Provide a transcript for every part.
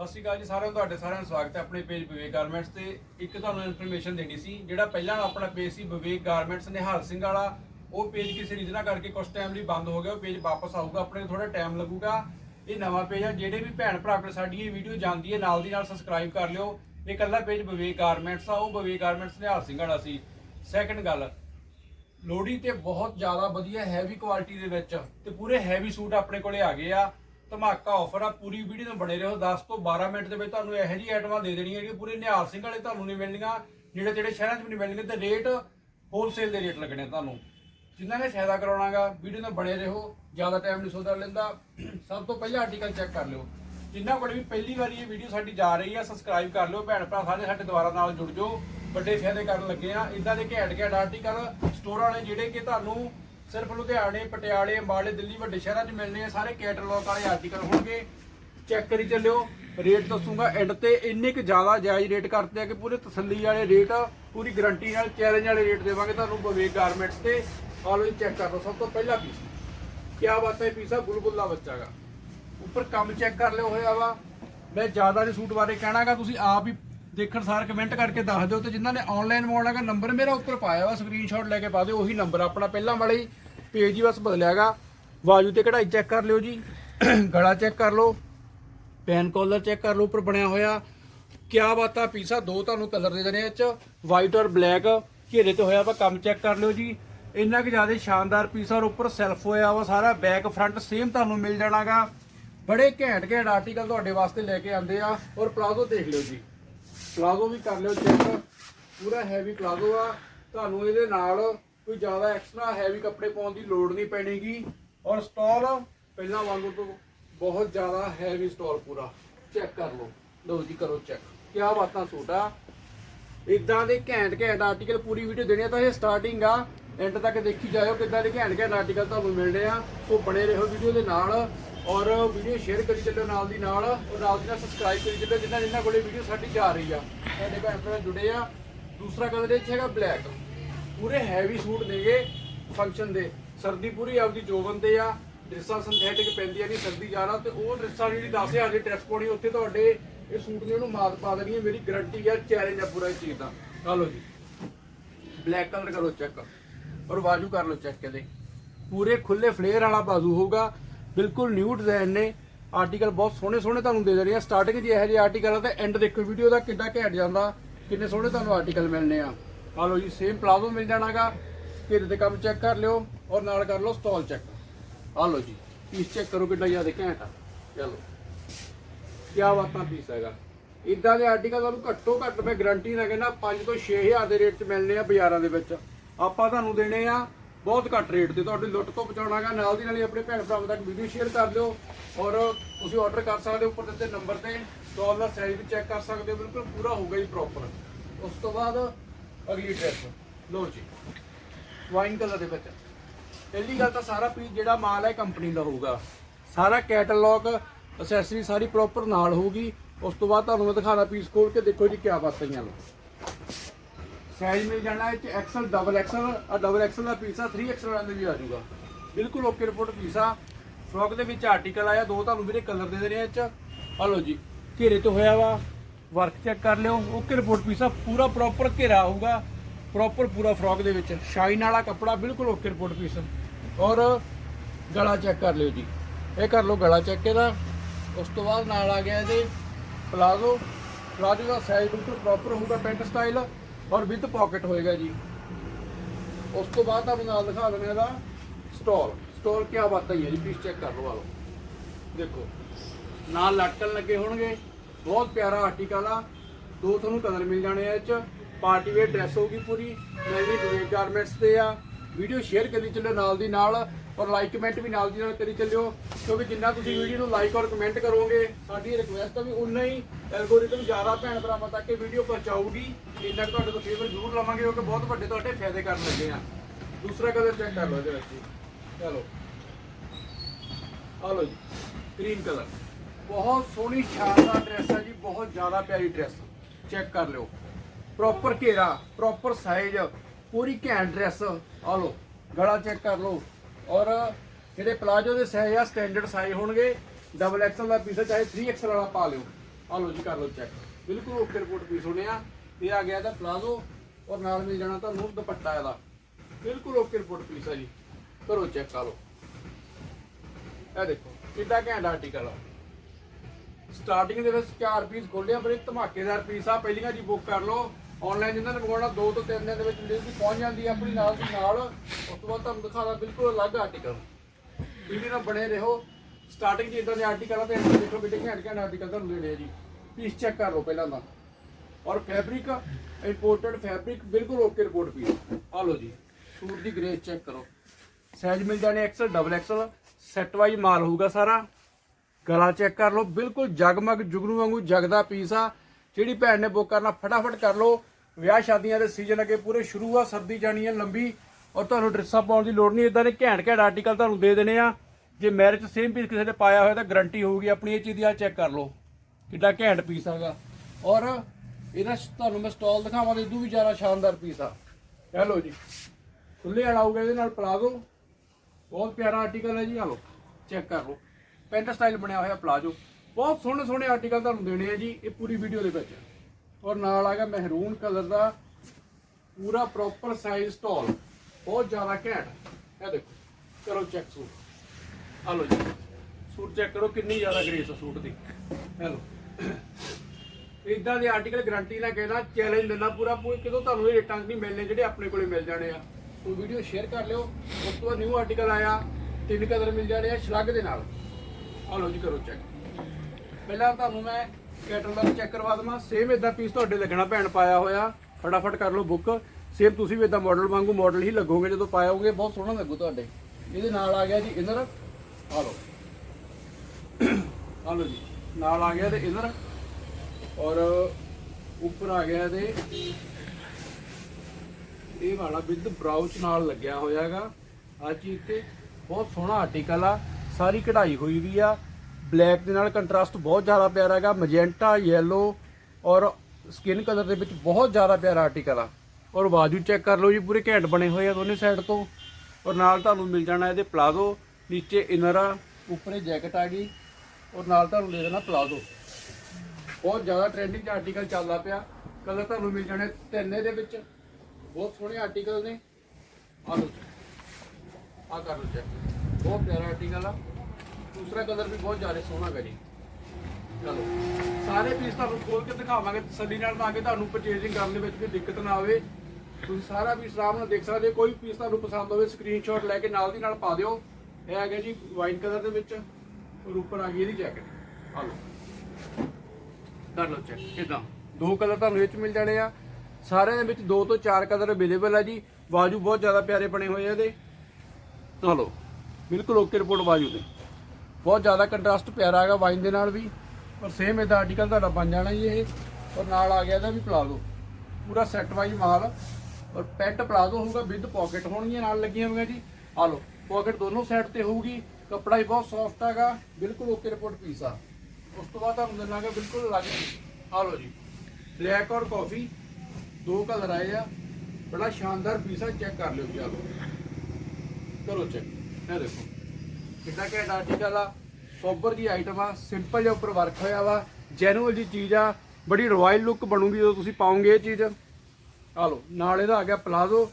ਸਤਿ ਸ਼੍ਰੀ ਅਕਾਲ ਜੀ ਸਾਰਿਆਂ ਨੂੰ, ਤੁਹਾਡੇ ਸਾਰਿਆਂ ਨੂੰ ਸਵਾਗਤ ਹੈ ਆਪਣੇ ਪੇਜ ਵਿਵੇਕ ਗਾਰਮੈਂਟਸ ਤੇ। ਇੱਕ ਤੁਹਾਨੂੰ ਇਨਫੋਰਮੇਸ਼ਨ ਦੇਣੀ ਸੀ, ਜਿਹੜਾ ਪਹਿਲਾਂ ਆਪਣਾ ਪੇਜ ਸੀ ਵਿਵੇਕ ਗਾਰਮੈਂਟਸ ਨਿਹਾਲ ਸਿੰਘ ਵਾਲਾ, ਉਹ ਪੇਜ ਕਿਸੇ ਰੀਜ਼ਨਾਂ ਕਰਕੇ ਕੁਝ ਟਾਈਮ ਲਈ ਬੰਦ ਹੋ ਗਿਆ, ਉਹ ਪੇਜ ਵਾਪਸ ਆਊਗਾ, ਆਪਣੇ ਥੋੜਾ ਟਾਈਮ ਲੱਗੂਗਾ। ਇਹ ਨਵਾਂ ਪੇਜ ਆ, ਜਿਹੜੇ ਵੀ ਭੈਣ ਭਰਾ ਕੋਲ ਸਾਡੀ ਇਹ ਵੀਡੀਓ ਜਾਂਦੀ ਹੈ, ਨਾਲ ਦੀ ਨਾਲ ਸਬਸਕ੍ਰਾਈਬ ਕਰ ਲਿਓ। ਇਹ ਇਕੱਲਾ ਪੇਜ ਵਿਵੇਕ ਗਾਰਮੈਂਟਸ ਆ, ਉਹ ਵਿਵੇਕ ਗਾਰਮੈਂਟਸ ਨਿਹਾਲ ਸਿੰਘ ਵਾਲਾ ਸੀ। ਸੈਕੰਡ ਗੱਲ ਲੋੜੀ ਤੇ ਬਹੁਤ ਜ਼ਿਆਦਾ ਵਧੀਆ ਹੈਵੀ ਕੁਆਲਿਟੀ ਦੇ ਵਿੱਚ ਤੇ ਪੂਰੇ ਹੈਵੀ ਸੂਟ ਆਪਣੇ ਕੋਲੇ ਆ ਗਏ ਆ। ਧਮਾਕਾ ਆਫਰ ਆ, ਪੂਰੀ ਵੀਡੀਓ ਨੂੰ ਬਣੇ ਰਹੋ। 10 ਤੋਂ 12 ਮਿੰਟ ਦੇ ਵਿੱਚ ਤੁਹਾਨੂੰ ਇਹੋ ਜਿਹੀ ਆਈਟਮਾਂ ਦੇ ਦੇਣੀਆਂ ਕਿ ਪੂਰੇ ਨਿਹਾਲ ਸਿੰਘ ਵਾਲੇ ਤੁਹਾਨੂੰ ਨਹੀਂ ਮਿਲਣੀਆਂ, ਜਿਹੜੇ ਜਿਹੜੇ ਸ਼ਹਿਰਾਂ 'ਚ ਵੀ ਨਹੀਂ ਮਿਲਣਗੇ ਤੇ ਰੇਟ ਹੋਲਸੇਲ ਦੇ ਰੇਟ ਲੱਗਣੇ ਤੁਹਾਨੂੰ। ਜਿਨ੍ਹਾਂ ਨੇ ਫਾਇਦਾ ਕਰਾਉਣਾਗਾ ਵੀਡੀਓ ਨੂੰ ਬਣੇ ਰਹੋ। ਜ਼ਿਆਦਾ ਟਾਈਮ ਨਹੀਂ ਸੋਦਾ ਲੈਂਦਾ। ਸਭ ਤੋਂ ਪਹਿਲਾਂ ਆਰਟੀਕਲ ਚੈੱਕ ਕਰ ਲਿਓ। ਜਿਨ੍ਹਾਂ ਕੋਲ ਵੀ ਪਹਿਲੀ ਵਾਰੀ ਇਹ ਵੀਡੀਓ ਸਾਡੀ ਜਾ ਰਹੀ ਆ ਸਬਸਕ੍ਰਾਈਬ ਕਰ ਲਿਓ। ਭੈਣ ਭਰਾ ਸਾਰੇ ਸਾਡੇ ਦੁਆਰਾ ਨਾਲ ਜੁੜ ਜਾਓ। ਵੱਡੇ ਫਾਇਦੇ ਕਰਨ ਲੱਗੇ ਆ। ਇਦਾਂ ਦੇ ਘੈਂਟ ਘੈਂਟ ਆਰਟੀਕਲ ਸਟੋਰ ਵਾਲੇ ਜਿਹੜੇ ਕਿ ਤੁਹਾਨੂੰ ਸਿਰਫ ਲੁਧਿਆਣੇ, ਪਟਿਆਲੇ, ਅੰਬਾਲੇ, ਦਿੱਲੀ ਵੱਡੇ ਸ਼ਹਿਰਾਂ 'ਚ ਮਿਲਣੇ ਆ, ਸਾਰੇ ਕੈਟਲੌਗ ਵਾਲੇ ਆਰਟੀਕਲ ਹੋਣਗੇ। ਚੈੱਕ ਕਰੀ ਚੱਲਿਓ ਰੇਟ ਦੱਸੂਗਾ ਐਂਡ ਤੇ। ਇੰਨੇ ਕੁ ਜ਼ਿਆਦਾ ਜਾਇਜ਼ ਰੇਟ ਕਰਤੇ ਆ ਕਿ ਪੂਰੇ ਤਸੱਲੀ ਵਾਲੇ ਰੇਟ ਪੂਰੀ ਗਾਰੰਟੀ ਨਾਲ ਚੈਲੰਜ ਵਾਲੇ ਰੇਟ ਦੇਵਾਂਗੇ ਤੁਹਾਨੂੰ ਬਵੇਕ ਗਾਰਮੈਂਟਸ ਤੇ। ਆਲੋ ਜੀ ਚੈੱਕ ਕਰ ਲਓ। ਸਭ ਤੋਂ ਪਹਿਲਾ ਪੀਸ ਕੀ ਬਾਤ ਹੈ ਪੀਸਾ ਗੁਲਗੁਲਾ ਬੱਚਾਗਾ ਉੱਪਰ ਕੰਮ ਚੈੱਕ ਕਰ ਲਿਓ ਹੋਇਆ ਵਾ। ਮੈਂ ਜ਼ਿਆਦਾ ਨਹੀਂ ਸੂਟ ਬਾਰੇ ਕਹਿਣਾਗਾ, ਤੁਸੀਂ ਆਪ ਹੀ ਦੇਖਣ ਸਾਰ ਕਮੈਂਟ ਕਰਕੇ ਦੱਸ ਦਿਓ ਤੇ ਜਿਨ੍ਹਾਂ ਨੇ ਆਨਲਾਈਨ ਮੰਗਵਾਉਣਾਗਾ ਨੰਬਰ ਮੇਰਾ ਉੱਪਰ ਪਾਇਆ ਵਾ ਸਕਰੀਨਸ਼ਾਟ ਲੈ ਕੇ ਪਾ ਦਿਓ, ਉਹੀ ਨੰਬਰ ਆਪਣਾ ਪਹਿਲਾਂ ਵਾਲਾ ਹੀ ਪੇਜ ਹੀ ਬਸ ਬਦਲਿਆਗਾ ਵਾਜੂ ਤੇ ਕਢਾਈ ਚੈੱਕ ਕਰ ਲਿਓ ਜੀ। ਗਲਾ ਚੈੱਕ ਕਰ ਲਓ। ਪੈਨ ਕਾਲਰ ਚੈੱਕ ਕਰ ਲਓ, ਉੱਪਰ ਬਣਿਆ ਹੋਇਆ। ਕਿਆ ਬਾਤਾਂ, ਪੀਸਾ ਦੋ ਤੁਹਾਨੂੰ ਕਲਰ ਦੇ ਦੇਣੇ ਇਹ ਚ। ਵਾਈਟ ਔਰ ਬਲੈਕ ਘੇਰੇ ਤੇ ਹੋਇਆ ਵਾ, ਕੰਮ ਚੈੱਕ ਕਰ ਲਿਓ ਜੀ। ਇੰਨਾ ਕਿ ਜ਼ਿਆਦਾ ਸ਼ਾਨਦਾਰ ਪੀਸ ਔਰ ਉੱਪਰ ਸੈਲਫ ਹੋਇਆ ਵਾ ਸਾਰਾ। ਬੈਕ ਫਰੰਟ ਸੇਮ ਤੁਹਾਨੂੰ ਮਿਲ ਜਾਣਾਗਾ ਬੜੇ ਘੈਂਟ ਘੈਂਟ ਆਰਟੀਕਲ ਤੁਹਾਡੇ ਵਾਸਤੇ ਲੈ ਕੇ ਆਂਦੇ ਆ। ਔਰ ਪਲਾਜ਼ੋ ਦੇਖ ਲਿਓ ਜੀ। ਪਲਾਜ਼ੋ ਵੀ ਕਰ ਲਿਓ, ਚੈੱਕ। ਪੂਰਾ ਹੈਵੀ ਪਲਾਜ਼ੋ ਆ। ਤੁਹਾਨੂੰ ਇਹਦੇ ਨਾਲ ਕੋਈ ਜ਼ਿਆਦਾ ਐਕਸਟਰਾ ਹੈਵੀ ਕੱਪੜੇ ਪਾਉਣ ਦੀ ਲੋੜ ਨਹੀਂ ਪੈਣੀਗੀ। ਔਰ ਸਟਾਲ ਪਹਿਲਾਂ ਵਾਂਗੂ ਤੋਂ ਬਹੁਤ ਜ਼ਿਆਦਾ ਹੈਵੀ ਸਟਾਲ ਪੂਰਾ। ਚੈੱਕ ਕਰ ਲਓ। ਲਓ ਜੀ, ਕਰੋ ਚੈੱਕ। ਕੀ ਬਾਤਾਂ ਸੂਟ ਆ। ਇਦਾਂ ਦੇ ਘੈਂਟ ਘੈਂਟ ਆਰਟੀਕਲ ਪੂਰੀ ਵੀਡੀਓ ਦੇਣੀ ਆ ਤਾਂ ਇਹ ਸਟਾਰਟਿੰਗ ਆ। ਐਂਡ ਤੱਕ ਦੇਖੀ ਜਾਇਓ ਕਿੱਦਾਂ ਦੇ ਘੈਂਟ ਘੈਂਟ ਆਰਟੀਕਲ ਤੁਹਾਨੂੰ ਮਿਲਦੇ ਆ। ਸੋ ਬਣੇ ਰਹੋ ਵੀਡੀਓ ਦੇ ਨਾਲ ਔਰ ਵੀਡੀਓ ਸ਼ੇਅਰ ਕਰੀ ਚੱਲੋ ਨਾਲ ਦੀ ਨਾਲ ਔਰ ਨਾਲ ਦੀ ਨਾਲ ਸਬਸਕ੍ਰਾਈਬ ਕਰੀ ਚੱਲੋ ਜਿੰਨਾ ਜਿੰਨਾ ਕੋਲੇ ਵੀਡੀਓ ਸਾਡੀ ਜਾ ਰਹੀ ਆ। ਸਾਡੇ ਭੈਣ ਭਰਾ ਜੁੜੇ ਆ। ਦੂਸਰਾ ਕਲਰ ਇਹ 'ਚ ਹੈਗਾ ਬਲੈਕ ਪੂਰੇ ਹੈਵੀ ਸੂਟ ਨੇਗੇ ਫੰਕਸ਼ਨ ਦੇ। ਸਰਦੀ ਪੂਰੀ ਆਪਦੀ ਜੋਬਨ ਤੇ ਆ। ਡਰੈਸਾਂ ਸਿੰਥੈਟਿਕ ਪੈਂਦੀਆਂ ਨਹੀਂ ਸਰਦੀ ਜ਼ਿਆਦਾ ਤੇ ਉਹ ਡਰੈਸਾਂ ਜਿਹੜੀ 10000 ਦੀ ਡਰੈਸ ਪਾਉਣੀ ਉੱਥੇ ਤੁਹਾਡੇ ਇਹ ਸੂਟ ਨੇ ਉਹਨੂੰ ਮਾਤ ਪਾ ਦੇਣੀ ਹੈ। ਮੇਰੀ ਗਾਰੰਟੀ ਹੈ ਚੈਲੰਜ ਆ ਪੂਰਾ ਇਸ ਚੀਜ਼ ਦਾ। ਆ ਲਓ ਜੀ। ਬਲੈਕ ਕਲਰ ਕਰੋ ਚੈੱਕ ਔਰ ਬਾਜੂ ਕਰ ਲਓ ਚੈੱਕ ਇਹਦੇ। ਪੂਰੇ ਖੁੱਲੇ ਫਲੇਅਰ ਵਾਲਾ ਬਾਜੂ ਹੋਊਗਾ। ਬਿਲਕੁਲ ਨਿਊ ਡਿਜ਼ਾਈਨ ਨੇ। ਆਰਟੀਕਲ ਬਹੁਤ ਸੋਹਣੇ ਸੋਹਣੇ ਤੁਹਾਨੂੰ ਦੇ ਰਹੇ ਆ। ਸਟਾਰਟਿੰਗ 'ਚ ਇਹੋ ਜਿਹੇ ਆਰਟੀਕਲ ਆ ਤੇ ਐਂਡ ਦੇਖੋ ਵੀਡੀਓ ਦਾ ਕਿੱਦਾਂ ਘੈਂਟ ਜਾਂਦਾ। ਕਿੰਨੇ ਸੋਹਣੇ ਤੁਹਾਨੂੰ ਆਰਟੀਕਲ ਮਿਲਣੇ ਆ। ਆ ਲਓ ਜੀ ਸੇਮ ਪਲਾਜ਼ੋ ਮਿਲ ਜਾਣਾਗਾ। ਘੇਰੇ ਤੇ ਕੰਮ ਚੈੱਕ ਕਰ ਲਿਓ ਔਰ ਨਾਲ ਕਰ ਲਓ ਸਟਾਲ ਚੈੱਕ ਆ ਲਓ ਜੀ ਪੀਸ ਚੈੱਕ ਕਰੋ ਕਿੱਡਾ ਜ਼ਿਆਦਾ ਘੈਂਟ ਆ। ਚਲੋ। ਕੀ ਬਾਤਾਂ ਪੀਸ ਹੈਗਾ। ਇਦਾਂ ਦੇ ਆਰਟੀਕਲ ਤੁਹਾਨੂੰ ਘੱਟੋ ਘੱਟ ਮੈਂ ਗਾਰੰਟੀ ਨਾਲ ਕਹਿੰਦਾ 5 ਤੋਂ 6000 ਦੇ ਰੇਟ 'ਚ ਮਿਲਣੇ ਆ ਬਾਜ਼ਾਰਾਂ ਦੇ ਵਿੱਚ। ਆਪਾਂ ਤੁਹਾਨੂੰ ਦੇਣੇ ਆ ਬਹੁਤ ਘੱਟ ਰੇਟ ਤੇ। ਤੁਹਾਡੀ ਲੁੱਟ ਤੋਂ ਬਚਾਉਣਾਗਾ। ਨਾਲ ਦੀ ਨਾਲ ਹੀ ਆਪਣੇ ਭੈਣ ਭਰਾਵਾਂ ਤੱਕ ਵੀਡੀਓ ਸ਼ੇਅਰ ਕਰ ਦਿਓ ਔਰ ਤੁਸੀਂ ਆਰਡਰ ਕਰ ਸਕਦੇ ਹੋ ਉੱਪਰ ਦਿੱਤੇ ਨੰਬਰ ਤੇ। ਸਟਾਲ ਦਾ ਸਾਈਜ਼ ਵੀ ਚੈੱਕ ਕਰ ਸਕਦੇ ਹੋ। ਬਿਲਕੁਲ ਪੂਰਾ ਹੋਊਗਾ ਜੀ ਪ੍ਰੋਪਰ ਉਸ ਤੋਂ ਬਾਅਦ ਅਗਲੀ ਡਰੈਸ ਲਓ ਜੀ। ਵਾਈਨ ਕਲਰ ਦੇ ਵਿੱਚ। ਪਹਿਲੀ ਗੱਲ ਤਾਂ ਸਾਰਾ ਪੀਸ ਜਿਹੜਾ ਮਾਲ ਹੈ ਕੰਪਨੀ ਦਾ ਹੋਊਗਾ। ਸਾਰਾ ਕੈਟਲੌਗ ਅਸੈਸਰੀ ਸਾਰੀ ਪ੍ਰੋਪਰ ਨਾਲ ਹੋਊਗੀ। ਉਸ ਤੋਂ ਬਾਅਦ ਤੁਹਾਨੂੰ ਮੈਂ ਦਿਖਾਣਾ ਪੀਸ ਖੋਲ ਕੇ ਦੇਖੋ ਜੀ ਕੀ ਬਾਤਾਂ ਨੇ। ਸਾਈਜ਼ ਮਿਲ ਜਾਣਾ, ਇਹ ਚ ਐਕਸਲ ਡਬਲ ਐਕਸਲ ਆ ਡਬਲ ਐਕਸਲ ਦਾ ਪੀਸ ਆ 3 ਐਕਸਲ ਵਾਲਾ ਦੇ ਵੀ ਆ ਜਾਊਗਾ। ਬਿਲਕੁਲ ਓਕੇ ਰਿਪੋਰਟ ਪੀਸ। ਆ ਫਰੋਕ ਦੇ ਵਿੱਚ ਆਰਟੀਕਲ ਆਇਆ, ਦੋ ਤੁਹਾਨੂੰ ਵੀਰੇ ਕਲਰ ਦੇ ਦੇਣੇ ਆ ਇਹ ਚ। ਆ ਲਓ ਜੀ, ਘੇਰੇ ਤੋਂ ਹੋਇਆ ਵਾ ਵਰਕ ਚੈੱਕ ਕਰ ਲਿਓ। ਓਕੇ ਰਿਪੋਰਟ ਪੀਸ ਆ ਪੂਰਾ ਪ੍ਰੋਪਰ ਘੇਰਾ ਹੋਊਗਾ ਪ੍ਰੋਪਰ ਪੂਰਾ ਫਰੋਕ ਦੇ ਵਿੱਚ। ਸ਼ਾਈਨ ਵਾਲਾ ਕੱਪੜਾ, ਬਿਲਕੁਲ ਓਕੇ ਰਿਪੋਰਟ ਪੀਸ। ਔਰ ਗਲਾ ਚੈੱਕ ਕਰ ਲਿਓ ਜੀ। ਇਹ ਕਰ ਲਓ ਗਲਾ ਚੈੱਕ ਇਹਦਾ। ਉਸ ਤੋਂ ਬਾਅਦ ਨਾਲ ਆ ਗਿਆ ਇਹਦੇ ਪਲਾਜ਼ੋ। ਪਲਾਜ਼ੋ ਦਾ ਸਾਈਜ਼ ਬਿਲਕੁਲ ਪ੍ਰੋਪਰ ਹੋਊਗਾ, ਪੈਂਟ ਸਟਾਈਲ ਔਰ ਵਿਦ ਪਾਕਟ ਹੋਏਗਾ ਜੀ। ਉਸ ਤੋਂ ਬਾਅਦ ਤੁਹਾਨੂੰ ਨਾਲ ਦਿਖਾ ਦਿੰਦੇ ਇਹਦਾ ਸਟਾਲ ਸਟਾਲ ਕੀ ਬਾਤ ਹੈ ਜੀ ਪੀਸ ਚੈੱਕ ਕਰ ਲਓ ਆ ਲਓ ਦੇਖੋ, ਨਾਲ ਲਟਕਣ ਲੱਗੇ ਹੋਣਗੇ। ਬਹੁਤ ਪਿਆਰਾ ਆਰਟੀਕਲ ਆ। ਦੋ ਤੁਹਾਨੂੰ ਕਲਰ ਮਿਲ ਜਾਣੇ ਆ ਇਹ ਚ। ਪਾਰਟੀ ਵੇਅਰ ਡਰੈਸ ਹੋਊਗੀ ਪੂਰੀ। ਮੈਂ ਵੀ ਵਿਵੇਕ ਗਾਰਮੈਂਟਸ ਤੇ ਆ। ਵੀਡੀਓ ਸ਼ੇਅਰ ਕਰੀ ਚੱਲਿਓ ਨਾਲ ਦੀ ਨਾਲ। ਔਰ ਲਾਈਕ ਕਮੈਂਟ ਵੀ ਨਾਲ ਦੀ ਨਾਲ ਕਰੀ ਚੱਲਿਓ, ਕਿਉਂਕਿ ਜਿੰਨਾ ਤੁਸੀਂ ਵੀਡੀਓ ਨੂੰ ਲਾਈਕ ਔਰ ਕਮੈਂਟ ਕਰੋਗੇ, ਸਾਡੀ ਰਿਕੁਐਸਟ ਆ ਵੀ ਉਨਾ ਹੀ ਐਲਗੋਰਿਥਮ ਜ਼ਿਆਦਾ ਭੈਣ ਭਰਾਵਾਂ ਤੱਕ ਇਹ ਵੀਡੀਓ ਪਹੁੰਚਾਊਗੀ। ਇੰਨਾ ਕੁ ਤੁਹਾਡੇ ਤੋਂ ਫੇਵਰ ਜ਼ਰੂਰ ਲਵਾਂਗੇ, ਕਿਉਂਕਿ ਬਹੁਤ ਵੱਡੇ ਤੁਹਾਡੇ ਫਾਇਦੇ ਕਰਨ ਲੱਗੇ ਆ। ਦੂਸਰਾ ਕਲਰ ਚੈੱਕ ਕਰ ਲਓ ਇਹਦੇ ਵਿੱਚ ਜੀ। ਚਲੋ। ਆ ਲਓ ਜੀ ਗ੍ਰੀਨ ਕਲਰ ਬਹੁਤ ਸੋਹਣੀ ਸ਼ਾਨਦਾਰ ਡਰੈਸ ਹੈ ਜੀ, ਬਹੁਤ ਜ਼ਿਆਦਾ ਪਿਆਰੀ ਡਰੈਸ ਚੈੱਕ ਕਰ ਲਿਓ। ਪ੍ਰੋਪਰ ਘੇਰਾ ਪ੍ਰੋਪਰ ਸਾਈਜ਼ ਪੂਰੀ ਘੈਂਟ ਡਰੈਸ ਆ ਲਓ, ਗਲਾ ਚੈੱਕ ਕਰ ਲਓ। ਔਰ ਜਿਹੜੇ ਪਲਾਜੋ ਦੇ ਸਾਈਜ਼ ਆ ਸਟੈਂਡਰਡ ਸਾਈਜ਼ ਹੋਣਗੇ ਡਬਲ ਐਕਸਲ ਦਾ ਪੀਸ ਚਾਹੇ 3 ਐਕਸਲ ਵਾਲਾ ਪਾ ਲਿਓ। ਆ ਲਓ ਜੀ, ਕਰ ਲਓ ਚੈੱਕ ਬਿਲਕੁਲ ਓਕੇ ਰਿਪੋਰਟ ਪੀਸ ਹੋਣੇ ਆ। ਇਹ ਆ ਗਿਆ ਤਾਂ ਪਲਾਜ਼ੋ ਔਰ ਨਾਲ ਮਿਲ ਜਾਣਾ ਤੁਹਾਨੂੰ ਦੁਪੱਟਾ ਇਹਦਾ। ਬਿਲਕੁਲ ਓਕੇ ਰਿਪੋਰਟ ਪੀਸ ਆ ਜੀ। ਕਰੋ ਚੈੱਕ ਕਰ ਲਓ। ਇਹ ਦੇਖੋ, ਕਿੱਡਾ ਘੈਂਟ ਆਰਟੀਕਲ ਆ। ਸਟਾਰਟਿੰਗ ਦੇ ਵਿੱਚ 4 ਪੀਸ ਖੋਲਿਆ ਪਰ ਇਹ ਧਮਾਕੇਦਾਰ ਪੀਸ ਆ। ਪਹਿਲੀਆਂ ਜੀ ਬੁੱਕ ਕਰ ਲਓ। ਆਨਲਾਈਨ ਜਿੰਨਾਂ ਨੇ ਮੰਗਵਾਉਣਾ 2 ਤੋਂ 3 ਦਿਨ ਦੇ ਵਿੱਚ ਡਿਲੀਵਰੀ ਪਹੁੰਚ ਜਾਂਦੀ ਹੈ ਆਪਣੀ ਨਾਲ ਦੀ ਨਾਲ। ਉਸ ਤੋਂ ਬਾਅਦ ਤੁਹਾਨੂੰ ਦਿਖਾਦਾ ਬਿਲਕੁਲ ਅਲੱਗ ਆਰਟੀਕਲ ਵੀਡੀਓ ਨਾਲ ਬਣੇ ਰਹੋ। ਸਟਾਰਟਿੰਗ 'ਚ ਇਦਾਂ ਦੇ ਆਰਟੀਕਲ ਆ ਤੇ end ਦੇਖੋ ਕਿੱਡੇ ਘੈਂਟ ਘੈਂਟ ਆਰਟੀਕਲ ਤੁਹਾਨੂੰ ਦੇਣੇ ਆ ਜੀ। ਪੀਸ ਚੈੱਕ ਕਰ ਲਓ ਪਹਿਲਾਂ ਤਾਂ। ਔਰ ਫੈਬਰਿਕ ਇੰਪੋਰਟਡ ਫੈਬਰਿਕ ਬਿਲਕੁਲ ਓਕੇ ਰਿਪੋਰਟ ਪੀਸ ਆ। ਲਓ ਜੀ, ਸੂਟ ਦੀ ਗ੍ਰੇਸ ਚੈੱਕ ਕਰੋ। ਸਾਈਜ਼ ਮਿਲ ਜਾਣੇ XL double XL set wise ਮਾਲ ਹੋਊਗਾ ਸਾਰਾ। ਗਲਾ ਚੈੱਕ ਕਰ ਲਓ। ਬਿਲਕੁਲ ਜਗਮਗ ਜੁਗਨੂ ਵਾਂਗੂ ਜਗਦਾ ਪੀਸ ਆ। ਜਿਹੜੀ ਭੈਣ ਨੇ ਬੁੱਕ ਕਰਨਾ, ਫਟਾਫਟ ਕਰ ਲਓ। ਵਿਆਹ ਸ਼ਾਦੀਆਂ ਦੇ ਸੀਜ਼ਨ ਅੱਗੇ ਪੂਰੇ ਸ਼ੁਰੂ ਆ, ਸਰਦੀ ਜਾਣੀ ਆ, ਲੰਬੀ। ਔਰ ਤੁਹਾਨੂੰ ਡਰੈਸਾਂ ਪਾਉਣ ਦੀ ਲੋੜ ਨਹੀਂ ਇਦਾਂ ਦੇ ਘੈਂਟ ਘੈਂਟ ਆਰਟੀਕਲ ਤੁਹਾਨੂੰ ਦੇ ਦੇਣੇ ਆ। ਜੇ ਮੈਰਿਜ ਸੇਮ ਪੀਸ ਕਿਸੇ ਨੇ ਪਾਇਆ ਹੋਇਆ ਤਾਂ ਗਰੰਟੀ ਹੋਊਗੀ, ਆਪਣੀ ਇਹ ਚੀਜ਼ ਦੀ ਆ ਚੈੱਕ ਕਰ ਲਓ। ਕਿੱਡਾ ਘੈਂਟ ਪੀਸ ਹੈਗਾ। ਔਰ ਇਹਦਾ ਸ਼- ਤੁਹਾਨੂੰ ਮੈਂ ਸਟਾਲ ਦਿਖਾਵਾਂ ਤੇ ਇਦੋਂ ਵੀ ਜ਼ਿਆਦਾ ਸ਼ਾਨਦਾਰ ਪੀਸ ਆ। ਇਹ ਲਓ ਜੀ। ਖੁੱਲੇ ਵਾਲਾ ਆਊਗਾ, ਇਹਦੇ ਨਾਲ ਪਲਾਜ਼ੋ ਬਹੁਤ ਪਿਆਰਾ ਆਰਟੀਕਲ ਹੈ ਜੀ ਆ ਲਓ। ਚੈੱਕ ਕਰ ਲਓ। ਪੈਂਟ ਸਟਾਈਲ ਬਣਿਆ ਹੋਇਆ ਪਲਾਜੋ ਬਹੁਤ ਸੋਹਣੇ ਸੋਹਣੇ ਆਰਟੀਕਲ ਤੁਹਾਨੂੰ ਦੇਣੇ ਆ ਜੀ, ਇਹ ਪੂਰੀ ਵੀਡੀਓ ਦੇ ਵਿੱਚ। ਔਰ ਨਾਲ ਆ ਗਿਆ ਮਹਿਰੂਨ ਕਲਰ ਦਾ ਪੂਰਾ ਪ੍ਰੋਪਰ ਸਾਈਜ਼ ਸਟਾਲ ਬਹੁਤ ਜ਼ਿਆਦਾ ਘੈਂਟ। ਇਹ ਦੇਖੋ ਕਰੋ ਚੈੱਕ ਸੂਟ। ਆ ਲਓ ਜੀ। ਸੂਟ ਚੈੱਕ ਕਰੋ, ਕਿੰਨੀ ਜ਼ਿਆਦਾ ਗ੍ਰੇਸ ਆ ਸੂਟ ਦੀ। ਹੈਲੋ ਇਦਾਂ ਦੇ ਆਰਟੀਕਲ ਗਾਰੰਟੀ ਨਾਲ ਕਹਿਣਾ ਚੈਲੰਜ ਦਿੰਦਾ ਪੂਰਾ, ਪੂਰੀ ਕਿਦੋਂ ਤੁਹਾਨੂੰ ਇਹ ਰੇਟਾਂ ਨਹੀਂ ਮਿਲਣੇ ਜਿਹੜੇ ਆਪਣੇ ਕੋਲੇ ਮਿਲ ਜਾਣੇ ਆ। ਸੋ ਵੀਡੀਓ ਸ਼ੇਅਰ ਕਰ ਲਿਓ। ਉਸ ਤੋਂ ਬਾਅਦ ਨਿਊ ਆਰਟੀਕਲ ਆਇਆ, ਤਿੰਨ ਕਲਰ ਮਿਲ ਜਾਣੇ ਆ, ਸ਼ਲੱਗ ਦੇ ਨਾਲ। ਆ ਲਓ ਜੀ, ਕਰੋ ਚੈੱਕ ਪਹਿਲਾਂ ਤੁਹਾਨੂੰ ਮੈਂ ਕੈਟਲੌਗ ਚੈੱਕ ਕਰਵਾ ਦਵਾਂ। ਸੇਮ ਇਦਾਂ ਪੀਸ ਤੁਹਾਡੇ ਲੱਗਣਾ, ਭੈਣ ਪਾਇਆ ਹੋਇਆ। ਫਟਾਫਟ ਕਰ ਲਓ ਬੁੱਕ ਸੇਮ ਤੁਸੀਂ ਵੀ ਇਦਾਂ ਮਾਡਲ ਵਾਂਗੂ ਮਾਡਲ ਹੀ ਲੱਗੋਗੇ ਜਦੋਂ ਪਾਇਓਗੇ ਬਹੁਤ ਸੋਹਣਾ ਲੱਗੂ ਤੁਹਾਡੇ। ਇਹਦੇ ਨਾਲ ਆ ਗਿਆ ਜੀ ਇਨਰ ਆ ਲਓ। ਆ ਲਓ ਜੀ। ਨਾਲ ਆ ਗਿਆ ਤੇ ਇਨਰ ਔਰ ਉੱਪਰ ਆ ਗਿਆ ਇਹਦੇ। ਇਹ ਵਾਲਾ ਵਿਦ ਬਰਾਊਚ ਨਾਲ ਲੱਗਿਆ ਹੋਇਆ ਹੈਗਾ ਆ ਚੀਜ਼ ਤੇ ਬਹੁਤ ਸੋਹਣਾ ਆਰਟੀਕਲ ਆ। ਸਾਰੀ ਕਢਾਈ ਹੋਈ ਵੀ ਆ। ਬਲੈਕ ਦੇ ਨਾਲ ਕੰਟਰਾਸਟ ਬਹੁਤ ਜ਼ਿਆਦਾ ਪਿਆਰਾ ਹੈਗਾ, ਮੈਜੈਂਟਾ ਯੈਲੋ ਔਰ ਸਕਿਨ ਕਲਰ ਦੇ ਵਿੱਚ ਬਹੁਤ ਜ਼ਿਆਦਾ ਪਿਆਰਾ ਆਰਟੀਕਲ ਆ। ਔਰ ਬਾਜੂ ਚੈੱਕ ਕਰ ਲਓ ਜੀ, ਪੂਰੇ ਘੈਂਟ ਬਣੇ ਹੋਏ ਆ ਦੋਨੇ ਸਾਈਡ ਤੋਂ। ਔਰ ਨਾਲ ਤੁਹਾਨੂੰ ਮਿਲ ਜਾਣਾ ਇਹਦੇ ਪਲਾਜ਼ੋ ਨੀਚੇ ਇਨਰ ਆ, ਉੱਪਰੇ ਜੈਕਟ ਆ ਗਈ। ਔਰ ਨਾਲ ਤੁਹਾਨੂੰ ਲੈ ਜਾਣਾ ਪਲਾਜ਼ੋ ਬਹੁਤ ਜ਼ਿਆਦਾ ਟ੍ਰੈਂਡਿੰਗ 'ਚ ਆਰਟੀਕਲ ਚੱਲਦਾ ਪਿਆ। ਕਲਰ ਤੁਹਾਨੂੰ ਮਿਲ ਜਾਣੇ ਤਿੰਨੇ ਦੇ ਵਿੱਚ। ਬਹੁਤ ਸੋਹਣੇ ਆਰਟੀਕਲ ਨੇ। ਆ ਲਓ ਆ ਕਰ ਲਓ ਚੈੱਕ ਬਹੁਤ ਪਿਆਰਾ ਆਰਟੀਕਲ ਆ। ਦੂਸਰਾ ਕਲਰ ਵੀ ਬਹੁਤ ਜ਼ਿਆਦਾ ਸੋਹਣਾ ਹੈ ਜੀ। ਚਲੋ, ਸਾਰੇ ਪੀਸ ਤੁਹਾਨੂੰ ਖੋਲ ਕੇ ਦਿਖਾਵਾਂਗੇ। ਤਸੱਲੀ ਨਾਲ ਤਾਂ ਕਿ ਤੁਹਾਨੂੰ ਪਰਚੇਜ਼ਿੰਗ ਕਰਨ ਦੇ ਵਿੱਚ ਕੋਈ ਦਿੱਕਤ ਨਾ ਆਵੇ। ਤੁਸੀਂ ਸਾਰਾ ਪੀਸ ਆਰਾਮ ਨਾਲ ਦੇਖ ਸਕਦੇ ਹੋ। ਕੋਈ ਪੀਸ ਤੁਹਾਨੂੰ ਪਸੰਦ ਹੋਵੇ ਸਕਰੀਨਸ਼ਾਟ ਲੈ ਕੇ ਨਾਲ ਦੀ ਨਾਲ ਪਾ ਦਿਓ। ਇਹ ਆ ਗਿਆ ਜੀ ਵਾਈਟ ਕਲਰ ਦੇ ਵਿੱਚ ਔਰ ਉੱਪਰ ਆ ਗਈ ਇਹਦੀ ਜੈਕਟ ਆ ਲਓ। ਕਰ ਲਓ ਚੈੱਕ ਕਿਦਾਂ ਦੋ ਕਲਰ ਤੁਹਾਨੂੰ ਇਹ ਚ ਮਿਲ ਜਾਣੇ ਆ। ਸਾਰਿਆਂ ਦੇ ਵਿੱਚ ਦੋ ਤੋਂ ਚਾਰ ਕਲਰ ਅਵੇਲੇਬਲ ਆ ਜੀ। ਬਾਜੂ ਬਹੁਤ ਜ਼ਿਆਦਾ ਪਿਆਰੇ ਬਣੇ ਹੋਏ ਆ ਇਹਦੇ। ਚਲੋ ਬਿਲਕੁਲ ਓਕੇ ਰਿਪੋਰਟ ਬਾਜੂ ਦੇ। ਬਹੁਤ ਜ਼ਿਆਦਾ ਕੰਟਰਾਸਟ ਪਿਆਰਾ ਹੈਗਾ ਵਾਈਨ ਦੇ ਨਾਲ ਵੀ ਔਰ ਸੇਮ ਇਹਦਾ ਆਰਟੀਕਲ ਤੁਹਾਡਾ ਬਣ ਜਾਣਾ ਜੀ ਇਹ, ਔਰ ਨਾਲ ਆ ਗਿਆ ਇਹਦਾ ਵੀ ਪਲਾਜ਼ੋ ਪੂਰਾ ਸੈੱਟ ਵਾਈਜ਼ ਮਾਲ, ਔਰ ਪੈਂਟ ਪਲਾਜ਼ੋ ਹੋਊਗਾ ਵਿਦ ਪਾਕਟ ਹੋਣਗੀਆਂ, ਨਾਲ ਲੱਗੀਆਂ ਹੋਈਆਂ ਜੀ। ਆ ਲਓ ਪਾਕਟ ਦੋਨੋਂ ਸਾਈਡ ਤੇ ਹੋਊਗੀ, ਕੱਪੜਾ ਵੀ ਬਹੁਤ ਸੌਫਟ ਹੈਗਾ, ਬਿਲਕੁਲ ਓਕੇ ਰਿਪੋਰਟ ਪੀਸ ਆ। ਉਸ ਤੋਂ ਬਾਅਦ ਤੁਹਾਨੂੰ ਦਿਨਾਗਾ ਬਿਲਕੁਲ ਅਲੱਗ। ਆ ਲਓ ਜੀ ਬਲੈਕ ਔਰ ਕਾਫੀ ਦੋ ਕਲਰ ਆਏ ਆ। ਬੜਾ ਸ਼ਾਨਦਾਰ ਪੀਸ ਆ ਚੈੱਕ ਕਰ ਲਿਓ ਜੀ ਆ ਲਓ। ਕਰੋ ਚੈੱਕ ਇਹ ਦੇਖੋ। ਕਿੰਨਾ ਘੈਂਟ ਆਰਟੀਕਲ ਆ ਸੋਬਰ ਦੀ ਆਈਟਮ ਆ ਸਿੰਪਲ ਜਿਹਾ ਉੱਪਰ ਵਰਕ ਹੋਇਆ ਵਾ। ਜੈਨੂਅਲ ਜੀ ਚੀਜ਼ ਆ। ਬੜੀ ਰਾਇਲ ਲੁੱਕ ਬਣੂਗੀ ਜਦੋਂ ਤੁਸੀਂ ਪਾਓਗੇ ਇਹ ਚੀਜ਼। ਆ ਲਓ, ਨਾਲ ਇਹਦਾ ਆ ਗਿਆ ਪਲਾਜ਼ੋ